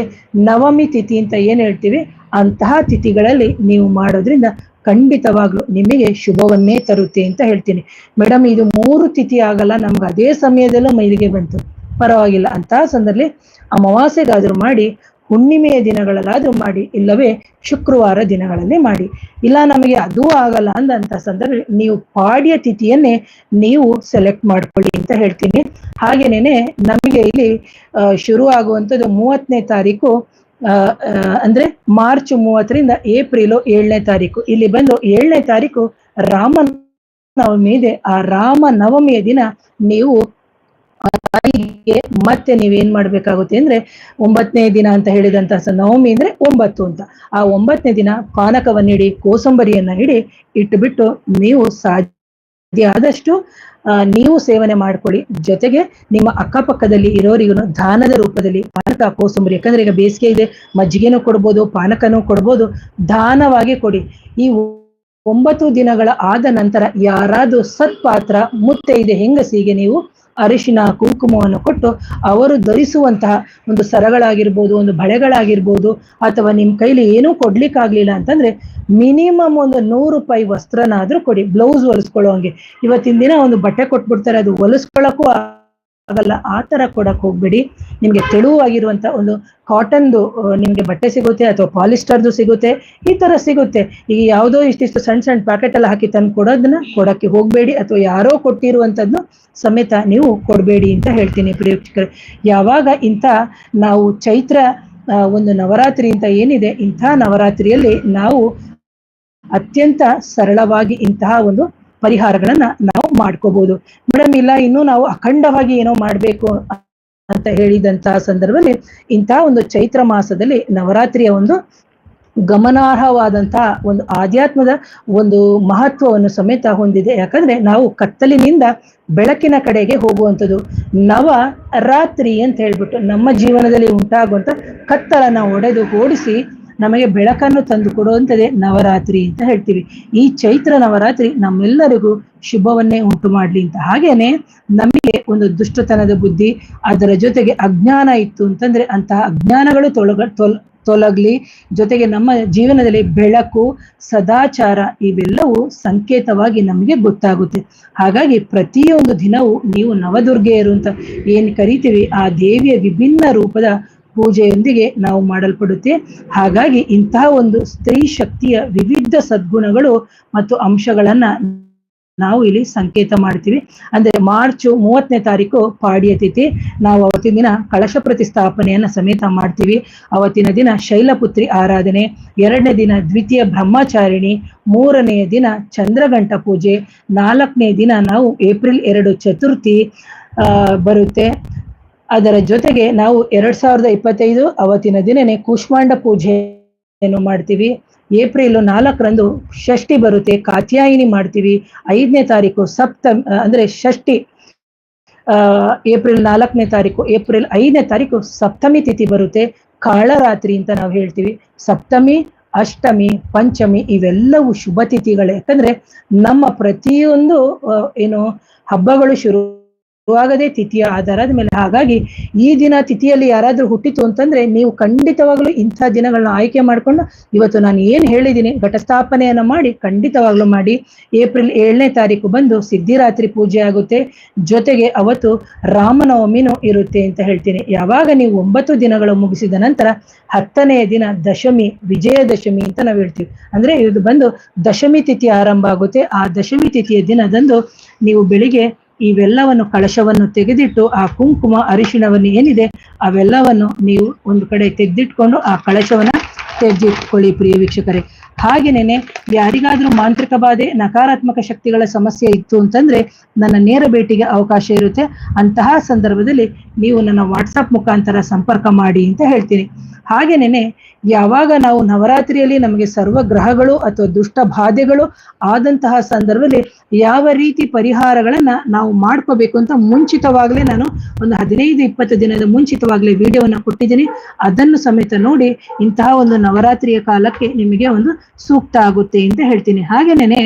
ನವಮಿ ತಿಥಿ ಅಂತ ಏನ್ ಹೇಳ್ತೀವಿ, ಅಂತಹ ತಿಥಿಗಳಲ್ಲಿ ನೀವು ಮಾಡೋದ್ರಿಂದ ಖಂಡಿತವಾಗ್ಲು ನಿಮಗೆ ಶುಭವನ್ನೇ ತರುತ್ತೆ ಅಂತ ಹೇಳ್ತೀನಿ. ಮೇಡಮ್ ಇದು ಮೂರು ತಿಥಿ ಆಗಲ್ಲ, ನಮ್ಗೆ ಅದೇ ಸಮಯದಲ್ಲೂ ಮೈಲಿಗೆ ಬಂತು. ಪರವಾಗಿಲ್ಲ ಅಂತಹ ಸಂದರ್ಭದಲ್ಲಿ ಅಮಾವಾಸ್ಯೆಗಾದ್ರೂ ಮಾಡಿ ಹುಣ್ಣಿಮೆಯ ದಿನಗಳಲ್ಲಾದ್ರೂ ಮಾಡಿ, ಇಲ್ಲವೇ ಶುಕ್ರವಾರ ದಿನಗಳಲ್ಲಿ ಮಾಡಿ. ಇಲ್ಲ, ನಮಗೆ ಅದೂ ಆಗಲ್ಲ ಅಂದಂತ ಸಂದರ್ಭ ನೀವು ಪಾಡ್ಯ ತಿಥಿಯನ್ನೇ ನೀವು ಸೆಲೆಕ್ಟ್ ಮಾಡ್ಕೊಳ್ಳಿ ಅಂತ ಹೇಳ್ತೀನಿ. ಹಾಗೇನೇನೆ ನಮಗೆ ಇಲ್ಲಿ ಶುರು ಆಗುವಂಥದ್ದು ಮೂವತ್ತನೇ ತಾರೀಕು ಅಂದ್ರೆ ಮಾರ್ಚ್ ಮೂವತ್ತರಿಂದ ಏಪ್ರಿಲ್ ಏಳನೇ ತಾರೀಕು. ಇಲ್ಲಿ ಬಂದು ಏಳನೇ ತಾರೀಕು ರಾಮ ನವಮಿ ಇದೆ. ಆ ರಾಮ ನವಮಿಯ ದಿನ ನೀವು ಆ ಮತ್ತೆ ನೀವೇನ್ ಮಾಡ್ಬೇಕಾಗುತ್ತೆ ಅಂದ್ರೆ ಒಂಬತ್ತನೇ ದಿನ ಅಂತ ಹೇಳಿದಂತ ನವಮಿ ಅಂದ್ರೆ ಒಂಬತ್ತು ಅಂತ. ಆ ಒಂಬತ್ತನೇ ದಿನ ಪಾನಕವನ್ನಿಡಿ, ಕೋಸಂಬರಿಯನ್ನ ಇಡಿ ಇಟ್ಟುಬಿಟ್ಟು ನೀವು ಸಾಧ್ಯ ಆದಷ್ಟು ನೀವು ಸೇವನೆ ಮಾಡ್ಕೊಳ್ಳಿ ಜೊತೆಗೆ ನಿಮ್ಮ ಅಕ್ಕಪಕ್ಕದಲ್ಲಿ ಇರೋರಿಗೂ ದಾನದ ರೂಪದಲ್ಲಿ ಪಾನಕ, ಕೋಸಂಬರಿ, ಯಾಕಂದ್ರೆ ಈಗ ಬೇಸಿಗೆ ಇದೆ, ಮಜ್ಜಿಗೆನೂ ಕೊಡ್ಬೋದು, ಪಾನಕನೂ ಕೊಡ್ಬೋದು, ದಾನವಾಗಿ ಕೊಡಿ. ಈ ಒಂಬತ್ತು ದಿನಗಳ ಆದ ನಂತರ ಯಾರಾದ್ರೂ ಸತ್ಪಾತ್ರ, ಮುತ್ತೈದೆ, ಹೆಂಗಸಿಗೆ ನೀವು ಅರಿಶಿನ, ಕುಂಕುಮವನ್ನು ಕೊಟ್ಟು ಅವರು ಧರಿಸುವಂತಹ ಒಂದು ಸರಗಳಾಗಿರ್ಬೋದು, ಒಂದು ಬಳೆಗಳಾಗಿರ್ಬೋದು ಅಥವಾ ನಿಮ್ ಕೈಲಿ ಏನೂ ಕೊಡ್ಲಿಕ್ಕಾಗ್ಲಿಲ್ಲ ಅಂತಂದ್ರೆ ಮಿನಿಮಮ್ ಒಂದು ನೂರು ರೂಪಾಯಿ ವಸ್ತ್ರನಾದ್ರೂ ಕೊಡಿ, ಬ್ಲೌಸ್ ಹೊಲಿಸ್ಕೊಳ್ಳೋ ಹಂಗೆ. ಇವತ್ತಿನ ದಿನ ಒಂದು ಬಟ್ಟೆ ಕೊಟ್ಬಿಡ್ತಾರೆ, ಅದು ಹೊಲಿಸ್ಕೊಳಕ್ಕೂ ಆಗಲ್ಲ, ಆ ತರ ಕೊಡಕ್ ಹೋಗ್ಬೇಡಿ. ನಿಮ್ಗೆ ತೆಳುವಾಗಿರುವಂತ ಒಂದು ಕಾಟನ್ದು ನಿಮ್ಗೆ ಬಟ್ಟೆ ಸಿಗುತ್ತೆ ಅಥವಾ ಪಾಲಿಸ್ಟರ್ದು ಸಿಗುತ್ತೆ, ಈ ತರ ಸಿಗುತ್ತೆ. ಈಗ ಯಾವುದೋ ಇಷ್ಟಿಷ್ಟು ಸಣ್ಣ ಸಣ್ಣ ಪ್ಯಾಕೆಟ್ ಎಲ್ಲ ಹಾಕಿ ತಂದು ಕೊಡೋದನ್ನ ಕೊಡಕ್ಕೆ ಹೋಗ್ಬೇಡಿ. ಅಥವಾ ಯಾರೋ ಕೊಟ್ಟಿರುವಂತದ್ದು ಸಮೇತ ನೀವು ಕೊಡಬೇಡಿ ಅಂತ ಹೇಳ್ತೀನಿ ಪ್ರಿಯಕ್ಷಕರೇ ಯಾವಾಗ ಇಂಥ ನಾವು ಚೈತ್ರ ಒಂದು ನವರಾತ್ರಿ ಅಂತ ಏನಿದೆ, ಇಂಥ ನವರಾತ್ರಿಯಲ್ಲಿ ನಾವು ಅತ್ಯಂತ ಸರಳವಾಗಿ ಇಂತಹ ಒಂದು ಪರಿಹಾರಗಳನ್ನ ನಾವು ಮಾಡ್ಕೋಬಹುದು ಮೇಡಮ್ ಇಲ್ಲ, ಇನ್ನು ನಾವು ಅಖಂಡವಾಗಿ ಏನೋ ಮಾಡ್ಬೇಕು ಅಂತ ಹೇಳಿದಂತಹ ಸಂದರ್ಭದಲ್ಲಿ ಇಂತಹ ಒಂದು ಚೈತ್ರ ಮಾಸದಲ್ಲಿ ನವರಾತ್ರಿಯ ಒಂದು ಗಮನಾರ್ಹವಾದಂತಹ ಒಂದು ಆಧ್ಯಾತ್ಮದ ಒಂದು ಮಹತ್ವವನ್ನು ಸಮೇತ ಹೊಂದಿದೆ. ಯಾಕಂದ್ರೆ ನಾವು ಕತ್ತಲಿನಿಂದ ಬೆಳಕಿನ ಕಡೆಗೆ ಹೋಗುವಂಥದ್ದು. ನವ ರಾತ್ರಿ ಅಂತ ಹೇಳ್ಬಿಟ್ಟು ನಮ್ಮ ಜೀವನದಲ್ಲಿ ಉಂಟಾಗುವಂಥ ಕತ್ತಲನ್ನ ಒಡೆದು ಓಡಿಸಿ ನಮಗೆ ಬೆಳಕನ್ನು ತಂದು ಕೊಡುವಂಥದ್ದೇ ನವರಾತ್ರಿ ಅಂತ ಹೇಳ್ತೀವಿ. ಈ ಚೈತ್ರ ನವರಾತ್ರಿ ನಮ್ಮೆಲ್ಲರಿಗೂ ಶುಭವನ್ನೇ ಉಂಟು ಮಾಡ್ಲಿ ಅಂತ. ಹಾಗೇನೆ ನಮಗೆ ಒಂದು ದುಷ್ಟತನದ ಬುದ್ಧಿ, ಅದರ ಜೊತೆಗೆ ಅಜ್ಞಾನ ಇತ್ತು ಅಂತಂದ್ರೆ ಅಂತಹ ಅಜ್ಞಾನಗಳು ತೊಲಗ ತೊಲ್, ತೊಲಗ್ಲಿ, ಜೊತೆಗೆ ನಮ್ಮ ಜೀವನದಲ್ಲಿ ಬೆಳಕು, ಸದಾಚಾರ ಇವೆಲ್ಲವೂ ಸಂಕೇತವಾಗಿ ನಮಗೆ ಗೊತ್ತಾಗುತ್ತೆ. ಹಾಗಾಗಿ ಪ್ರತಿಯೊಂದು ದಿನವೂ ನೀವು ನವದುರ್ಗೆಯರು ಅಂತ ಏನ್ ಕರಿತೀವಿ, ಆ ದೇವಿಯ ವಿಭಿನ್ನ ರೂಪದ ಪೂಜೆಯೊಂದಿಗೆ ನಾವು ಮಾಡಲ್ಪಡುತ್ತೆ. ಹಾಗಾಗಿ ಇಂತಹ ಒಂದು ಸ್ತ್ರೀ ಶಕ್ತಿಯ ವಿವಿಧ ಸದ್ಗುಣಗಳು ಮತ್ತು ಅಂಶಗಳನ್ನ ನಾವು ಇಲ್ಲಿ ಸಂಕೇತ ಮಾಡ್ತೀವಿ. ಅಂದ್ರೆ ಮಾರ್ಚ್ ಮೂವತ್ತನೇ ತಾರೀಕು ಪಾಡಿಯ ತಿಥಿ, ನಾವು ಅವತ್ತಿನ ದಿನ ಕಳಶ ಪ್ರತಿಷ್ಠಾಪನೆಯನ್ನ ಸಮೇತ ಮಾಡ್ತೀವಿ. ಅವತ್ತಿನ ದಿನ ಶೈಲಪುತ್ರಿ ಆರಾಧನೆ, ಎರಡನೇ ದಿನ ದ್ವಿತೀಯ ಬ್ರಹ್ಮಚಾರಿಣಿ ಮೂರನೆಯ ದಿನ ಚಂದ್ರಗಂಟ ಪೂಜೆ, ನಾಲ್ಕನೇ ದಿನ ನಾವು ಏಪ್ರಿಲ್ ಎರಡು ಚತುರ್ಥಿ ಬರುತ್ತೆ. ಅದರ ಜೊತೆಗೆ ನಾವು ಎರಡ್ ಸಾವಿರದ ಇಪ್ಪತ್ತೈದು ಅವತ್ತಿನ ದಿನನೇ ಕೂಷ್ಮಾಂಡ ಪೂಜೆಯನ್ನು ಮಾಡ್ತೀವಿ. ಏಪ್ರಿಲ್ ನಾಲ್ಕರಂದು ಷಷ್ಠಿ ಬರುತ್ತೆ. ಕಾತ್ಯಾಯಿನಿ ಮಾಡ್ತೀವಿ. ಐದನೇ ತಾರೀಕು ಸಪ್ತ ಅಂದ್ರೆ ಷಷ್ಠಿ ಏಪ್ರಿಲ್ ನಾಲ್ಕನೇ ತಾರೀಕು, ಏಪ್ರಿಲ್ ಐದನೇ ತಾರೀಕು ಸಪ್ತಮಿ ತಿಥಿ ಬರುತ್ತೆ. ಕಾಳರಾತ್ರಿ ಅಂತ ನಾವು ಹೇಳ್ತೀವಿ. ಸಪ್ತಮಿ, ಅಷ್ಟಮಿ, ಪಂಚಮಿ ಇವೆಲ್ಲವೂ ಶುಭ ತಿಥಿಗಳೇ. ಯಾಕಂದ್ರೆ ನಮ್ಮ ಪ್ರತಿಯೊಂದು ಏನು ಹಬ್ಬಗಳು ಶುರು ಶುರುವಾಗದೇ ತಿಥಿಯ ಆಧಾರದ ಮೇಲೆ. ಹಾಗಾಗಿ ಈ ದಿನ ತಿಥಿಯಲ್ಲಿ ಯಾರಾದ್ರೂ ಹುಟ್ಟಿತು ಅಂತಂದ್ರೆ ನೀವು ಖಂಡಿತವಾಗ್ಲೂ ಇಂಥ ದಿನಗಳನ್ನ ಆಯ್ಕೆ ಮಾಡ್ಕೊಂಡು ಇವತ್ತು ನಾನು ಏನ್ ಹೇಳಿದ್ದೀನಿ ಘಟಸ್ಥಾಪನೆಯನ್ನ ಮಾಡಿ ಖಂಡಿತವಾಗ್ಲೂ ಮಾಡಿ. ಏಪ್ರಿಲ್ ಏಳನೇ ತಾರೀಕು ಬಂದು ಸಿದ್ಧಿರಾತ್ರಿ ಪೂಜೆ ಆಗುತ್ತೆ. ಜೊತೆಗೆ ಅವತ್ತು ರಾಮನವಮಿನೂ ಇರುತ್ತೆ ಅಂತ ಹೇಳ್ತೀನಿ. ಯಾವಾಗ ನೀವು ಒಂಬತ್ತು ದಿನಗಳು ಮುಗಿಸಿದ ನಂತರ ಹತ್ತನೆಯ ದಿನ ದಶಮಿ, ವಿಜಯದಶಮಿ ಅಂತ ನಾವು ಹೇಳ್ತೀವಿ. ಅಂದ್ರೆ ಇದು ಬಂದು ದಶಮಿ ತಿಥಿ ಆರಂಭ ಆಗುತ್ತೆ. ಆ ದಶಮಿ ತಿಥಿಯ ದಿನದಂದು ನೀವು ಬೆಳಿಗ್ಗೆ ಇವೆಲ್ಲವನ್ನು ಕಳಶವನ್ನು ತೆಗೆದಿಟ್ಟು ಆ ಕುಂಕುಮ ಅರಿಶಿಣವನ್ನು ಏನಿದೆ ಅವೆಲ್ಲವನ್ನು ನೀವು ಒಂದು ಕಡೆ ತೆಗೆದಿಟ್ಕೊಂಡು ಆ ಕಳಶವನ್ನ ತೆಗೆದಿಟ್ಕೊಳ್ಳಿ ಪ್ರಿಯ ವೀಕ್ಷಕರೇ. ಹಾಗೇನೇನೆ ಯಾರಿಗಾದ್ರೂ ಮಾಂತ್ರಿಕ ಬಾಧೆ, ನಕಾರಾತ್ಮಕ ಶಕ್ತಿಗಳ ಸಮಸ್ಯೆ ಇತ್ತು ಅಂತಂದ್ರೆ ನನ್ನ ನೇರ ಭೇಟಿಗೆ ಅವಕಾಶ ಇರುತ್ತೆ. ಅಂತಹ ಸಂದರ್ಭದಲ್ಲಿ ನೀವು ನನ್ನ ವಾಟ್ಸಪ್ ಮುಖಾಂತರ ಸಂಪರ್ಕ ಮಾಡಿ ಅಂತ ಹೇಳ್ತೀನಿ. ಹಾಗೇನೇನೆ, ಯಾವಾಗ ನಾವು ನವರಾತ್ರಿಯಲ್ಲಿ ನಮಗೆ ಸರ್ವ ಗ್ರಹಗಳು ಅಥವಾ ದುಷ್ಟ ಬಾಧೆಗಳು ಆದಂತಹ ಸಂದರ್ಭದಲ್ಲಿ ಯಾವ ರೀತಿ ಪರಿಹಾರಗಳನ್ನ ನಾವು ಮಾಡ್ಕೋಬೇಕು ಅಂತ ಮುಂಚಿತವಾಗಲೇ ನಾನು ಒಂದು ಹದಿನೈದು, ಇಪ್ಪತ್ತು ದಿನದ ಮುಂಚಿತವಾಗಲೇ ವಿಡಿಯೋವನ್ನು ಕೊಟ್ಟಿದ್ದೀನಿ. ಅದನ್ನು ಸಮೇತ ನೋಡಿ ಇಂತಹ ಒಂದು ನವರಾತ್ರಿಯ ಕಾಲಕ್ಕೆ ನಿಮಗೆ ಒಂದು ಸೂಕ್ತ ಆಗುತ್ತೆ ಅಂತ ಹೇಳ್ತೀನಿ. ಹಾಗೇನೇನೆ,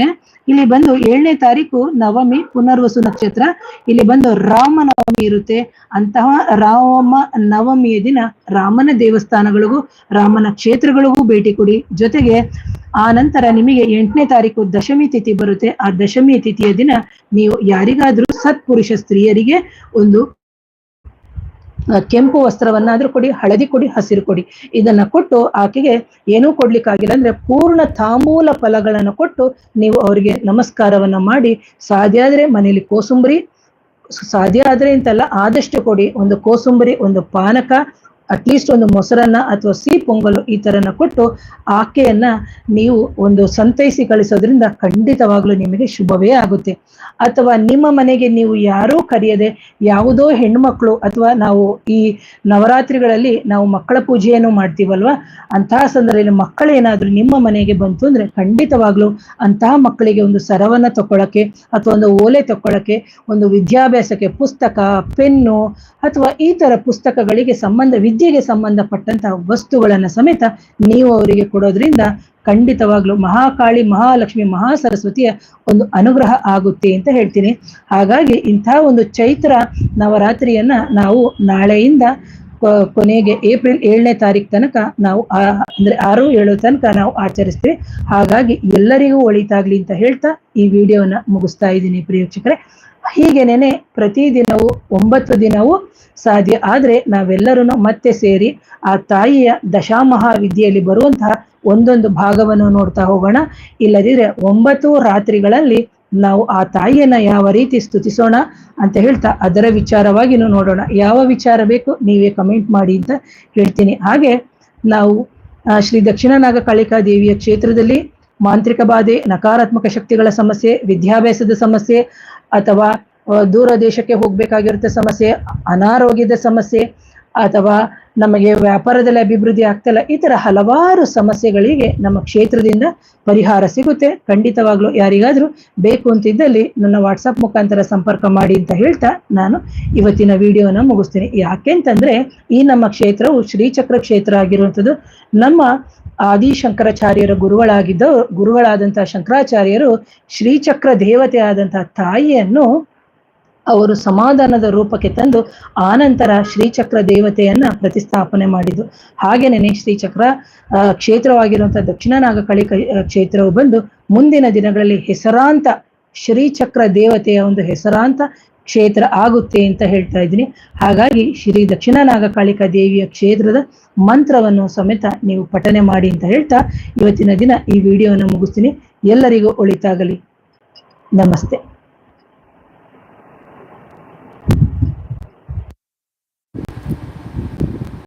ಇಲ್ಲಿ ಬಂದು ಏಳನೇ ತಾರೀಕು ನವಮಿ ಪುನರ್ವಸು ನಕ್ಷತ್ರ. ಇಲ್ಲಿ ಬಂದು ರಾಮನವಮಿ ಇರುತ್ತೆ. ಅಂತಹ ರಾಮ ನವಮಿಯ ದಿನ ರಾಮನ ದೇವಸ್ಥಾನಗಳಿಗೂ, ರಾಮನ ಕ್ಷೇತ್ರಗಳಿಗೂ ಭೇಟಿ ಕೊಡಿ. ಜೊತೆಗೆ ಆ ನಂತರ ನಿಮಗೆ ಎಂಟನೇ ತಾರೀಕು ದಶಮಿ ತಿಥಿ ಬರುತ್ತೆ. ಆ ದಶಮಿ ತಿಥಿಯ ದಿನ ನೀವು ಯಾರಿಗಾದ್ರೂ ಸತ್ಪುರುಷ ಸ್ತ್ರೀಯರಿಗೆ ಒಂದು ಕೆಂಪು ವಸ್ತ್ರವನ್ನಾದ್ರೂ ಕೊಡಿ, ಹಳದಿ ಕೊಡಿ, ಹಸಿರು ಕೊಡಿ. ಇದನ್ನ ಕೊಟ್ಟು ಆಕೆಗೆ ಏನೂ ಕೊಡ್ಲಿಕ್ಕಾಗಿಲ್ಲ ಅಂದ್ರೆ ಪೂರ್ಣ ತಾಂಬೂಲ ಫಲಗಳನ್ನು ಕೊಟ್ಟು ನೀವು ಅವರಿಗೆ ನಮಸ್ಕಾರವನ್ನ ಮಾಡಿ, ಸಾಧ್ಯ ಆದ್ರೆ ಮನೆಯಲ್ಲಿ ಕೋಸುಂಬರಿ, ಸಾಧ್ಯ ಆದ್ರೆ ಅಂತಲ್ಲ ಆದಷ್ಟು ಕೊಡಿ. ಒಂದು ಕೋಸುಂಬರಿ, ಒಂದು ಪಾನಕ ಅಟ್ಲೀಸ್ಟ್ ಒಂದು ಮೊಸರನ್ನ ಅಥವಾ ಸಿಹಿ ಪೊಂಗಲು ಈ ತರನ ಕೊಟ್ಟು ಆಕೆಯನ್ನ ನೀವು ಒಂದು ಸಂತೈಸಿ ಕಳಿಸೋದ್ರಿಂದ ಖಂಡಿತವಾಗ್ಲೂ ನಿಮಗೆ ಶುಭವೇ ಆಗುತ್ತೆ. ಅಥವಾ ನಿಮ್ಮ ಮನೆಗೆ ನೀವು ಯಾರೂ ಕರೆಯದೆ ಯಾವುದೋ ಹೆಣ್ಮಕ್ಳು ಅಥವಾ ನಾವು ಈ ನವರಾತ್ರಿಗಳಲ್ಲಿ ನಾವು ಮಕ್ಕಳ ಪೂಜೆಯನ್ನು ಮಾಡ್ತೀವಲ್ವಾ? ಅಂತಹ ಸಂದರ್ಭದಲ್ಲಿ ಮಕ್ಕಳೇನಾದ್ರೂ ನಿಮ್ಮ ಮನೆಗೆ ಬಂತು ಅಂದ್ರೆ ಖಂಡಿತವಾಗ್ಲೂ ಅಂತಹ ಮಕ್ಕಳಿಗೆ ಒಂದು ಸರವನ್ನ ತಕೊಳ್ಳಕ್ಕೆ ಅಥವಾ ಒಂದು ಓಲೆ ತಕೊಳ್ಳಕ್ಕೆ ಒಂದು ವಿದ್ಯಾಭ್ಯಾಸಕ್ಕೆ ಪುಸ್ತಕ, ಪೆನ್ನು ಅಥವಾ ಈ ತರ ಪುಸ್ತಕಗಳಿಗೆ ಸಂಬಂಧ ವಿದ್ಯೆಗೆ ಸಂಬಂಧಪಟ್ಟಂತಹ ವಸ್ತುಗಳನ್ನ ಸಮೇತ ನೀವು ಅವರಿಗೆ ಕೊಡೋದ್ರಿಂದ ಖಂಡಿತವಾಗ್ಲೂ ಮಹಾಕಾಳಿ, ಮಹಾಲಕ್ಷ್ಮಿ ಮಹಾ ಸರಸ್ವತಿಯ ಒಂದು ಅನುಗ್ರಹ ಆಗುತ್ತೆ ಅಂತ ಹೇಳ್ತೀನಿ. ಹಾಗಾಗಿ ಇಂಥ ಒಂದು ಚೈತ್ರ ನವರಾತ್ರಿಯನ್ನ ನಾವು ನಾಳೆಯಿಂದ ಕೊನೆಗೆ ಏಪ್ರಿಲ್ ಏಳನೇ ತಾರೀಕು ತನಕ ನಾವು ಅಂದ್ರೆ ಆರು ಏಳು ತನಕ ನಾವು ಆಚರಿಸ್ತೀವಿ. ಹಾಗಾಗಿ ಎಲ್ಲರಿಗೂ ಒಳಿತಾಗ್ಲಿ ಅಂತ ಹೇಳ್ತಾ ಈ ವಿಡಿಯೋನ ಮುಗಿಸ್ತಾ ಇದ್ದೀನಿ ಪ್ರಿಯ ಹೀಗೇನೇನೆ ಪ್ರತಿದಿನವೂ ಒಂಬತ್ತು ದಿನವೂ ಸಾಧ್ಯ. ಆದ್ರೆ ನಾವೆಲ್ಲರೂ ಮತ್ತೆ ಸೇರಿ ಆ ತಾಯಿಯ ದಶಾಮಹಾವಿದ್ಯೆಯಲ್ಲಿ ಬರುವಂತಹ ಒಂದೊಂದು ಭಾಗವನ್ನು ನೋಡ್ತಾ ಹೋಗೋಣ. ಇಲ್ಲದಿದ್ರೆ ಒಂಬತ್ತು ರಾತ್ರಿಗಳಲ್ಲಿ ನಾವು ಆ ತಾಯಿಯನ್ನ ಯಾವ ರೀತಿ ಸ್ತುತಿಸೋಣ ಅಂತ ಹೇಳ್ತಾ ಅದರ ವಿಚಾರವಾಗಿನೂ ನೋಡೋಣ. ಯಾವ ವಿಚಾರ ಬೇಕು ನೀವೇ ಕಮೆಂಟ್ ಮಾಡಿ ಅಂತ ಹೇಳ್ತೀನಿ. ಹಾಗೆ ನಾವು ಶ್ರೀ ದಕ್ಷಿಣ ನಾಗಕಾಳಿಕಾ ದೇವಿಯ ಕ್ಷೇತ್ರದಲ್ಲಿ ಮಾಂತ್ರಿಕ ಬಾಧೆ, ನಕಾರಾತ್ಮಕ ಶಕ್ತಿಗಳ ಸಮಸ್ಯೆ, ವಿದ್ಯಾಭ್ಯಾಸದ ಸಮಸ್ಯೆ ಅಥವಾ ದೂರ ದೇಶಕ್ಕೆ ಹೋಗ್ಬೇಕಾಗಿರುತ್ತೆ ಸಮಸ್ಯೆ, ಅನಾರೋಗ್ಯದ ಸಮಸ್ಯೆ, ಅಥವಾ ನಮಗೆ ವ್ಯಾಪಾರದಲ್ಲಿ ಅಭಿವೃದ್ಧಿ ಆಗ್ತಿಲ್ಲ ಈ ತರ ಹಲವಾರು ಸಮಸ್ಯೆಗಳಿಗೆ ನಮ್ಮ ಕ್ಷೇತ್ರದಿಂದ ಪರಿಹಾರ ಸಿಗುತ್ತೆ. ಖಂಡಿತವಾಗ್ಲೂ ಯಾರಿಗಾದ್ರೂ ಬೇಕು ಅಂತಿದ್ದಲ್ಲಿ ನನ್ನ ವಾಟ್ಸಪ್ ಮುಖಾಂತರ ಸಂಪರ್ಕ ಮಾಡಿ ಅಂತ ಹೇಳ್ತಾ ನಾನು ಇವತ್ತಿನ ವಿಡಿಯೋನ ಮುಗಿಸ್ತೀನಿ. ಯಾಕೆಂತಂದ್ರೆ, ಈ ನಮ್ಮ ಕ್ಷೇತ್ರವು ಶ್ರೀಚಕ್ರ ಕ್ಷೇತ್ರ ಆಗಿರುವಂಥದ್ದು. ನಮ್ಮ ಆದಿ ಶಂಕರಾಚಾರ್ಯರ ಗುರುಗಳಾಗಿದ್ದ ಗುರುಗಳಾದಂತಹ ಶಂಕರಾಚಾರ್ಯರು ಶ್ರೀಚಕ್ರ ದೇವತೆ ಆದಂತಹ ತಾಯಿಯನ್ನು ಅವರು ಸಮಾಧಾನದ ರೂಪಕ್ಕೆ ತಂದು ಆನಂತರ ಶ್ರೀಚಕ್ರ ದೇವತೆಯನ್ನ ಪ್ರತಿಸ್ಥಾಪನೆ ಮಾಡಿದ್ದು. ಹಾಗೇನೆ ಶ್ರೀಚಕ್ರ ಕ್ಷೇತ್ರವಾಗಿರುವಂತಹ ದಕ್ಷಿಣ ನಾಗಕಳಿ ಕ್ಷೇತ್ರವು ಬಂದು ಮುಂದಿನ ದಿನಗಳಲ್ಲಿ ಹೆಸರಾಂತ ಶ್ರೀಚಕ್ರ ದೇವತೆಯ ಒಂದು ಹೆಸರಾಂತ ಕ್ಷೇತ್ರ ಆಗುತ್ತೆ ಅಂತ ಹೇಳ್ತಾ ಇದ್ದೀನಿ. ಹಾಗಾಗಿ ಶ್ರೀ ದಕ್ಷಿಣ ನಾಗಕಾಳಿಕಾ ದೇವಿಯ ಕ್ಷೇತ್ರದ ಮಂತ್ರವನ್ನು ಸಮೇತ ನೀವು ಪಠನೆ ಮಾಡಿ ಅಂತ ಹೇಳ್ತಾ ಇವತ್ತಿನ ದಿನ ಈ ವಿಡಿಯೋನ ಮುಗಿಸ್ತೀನಿ. ಎಲ್ಲರಿಗೂ ಒಳಿತಾಗಲಿ. ನಮಸ್ತೆ.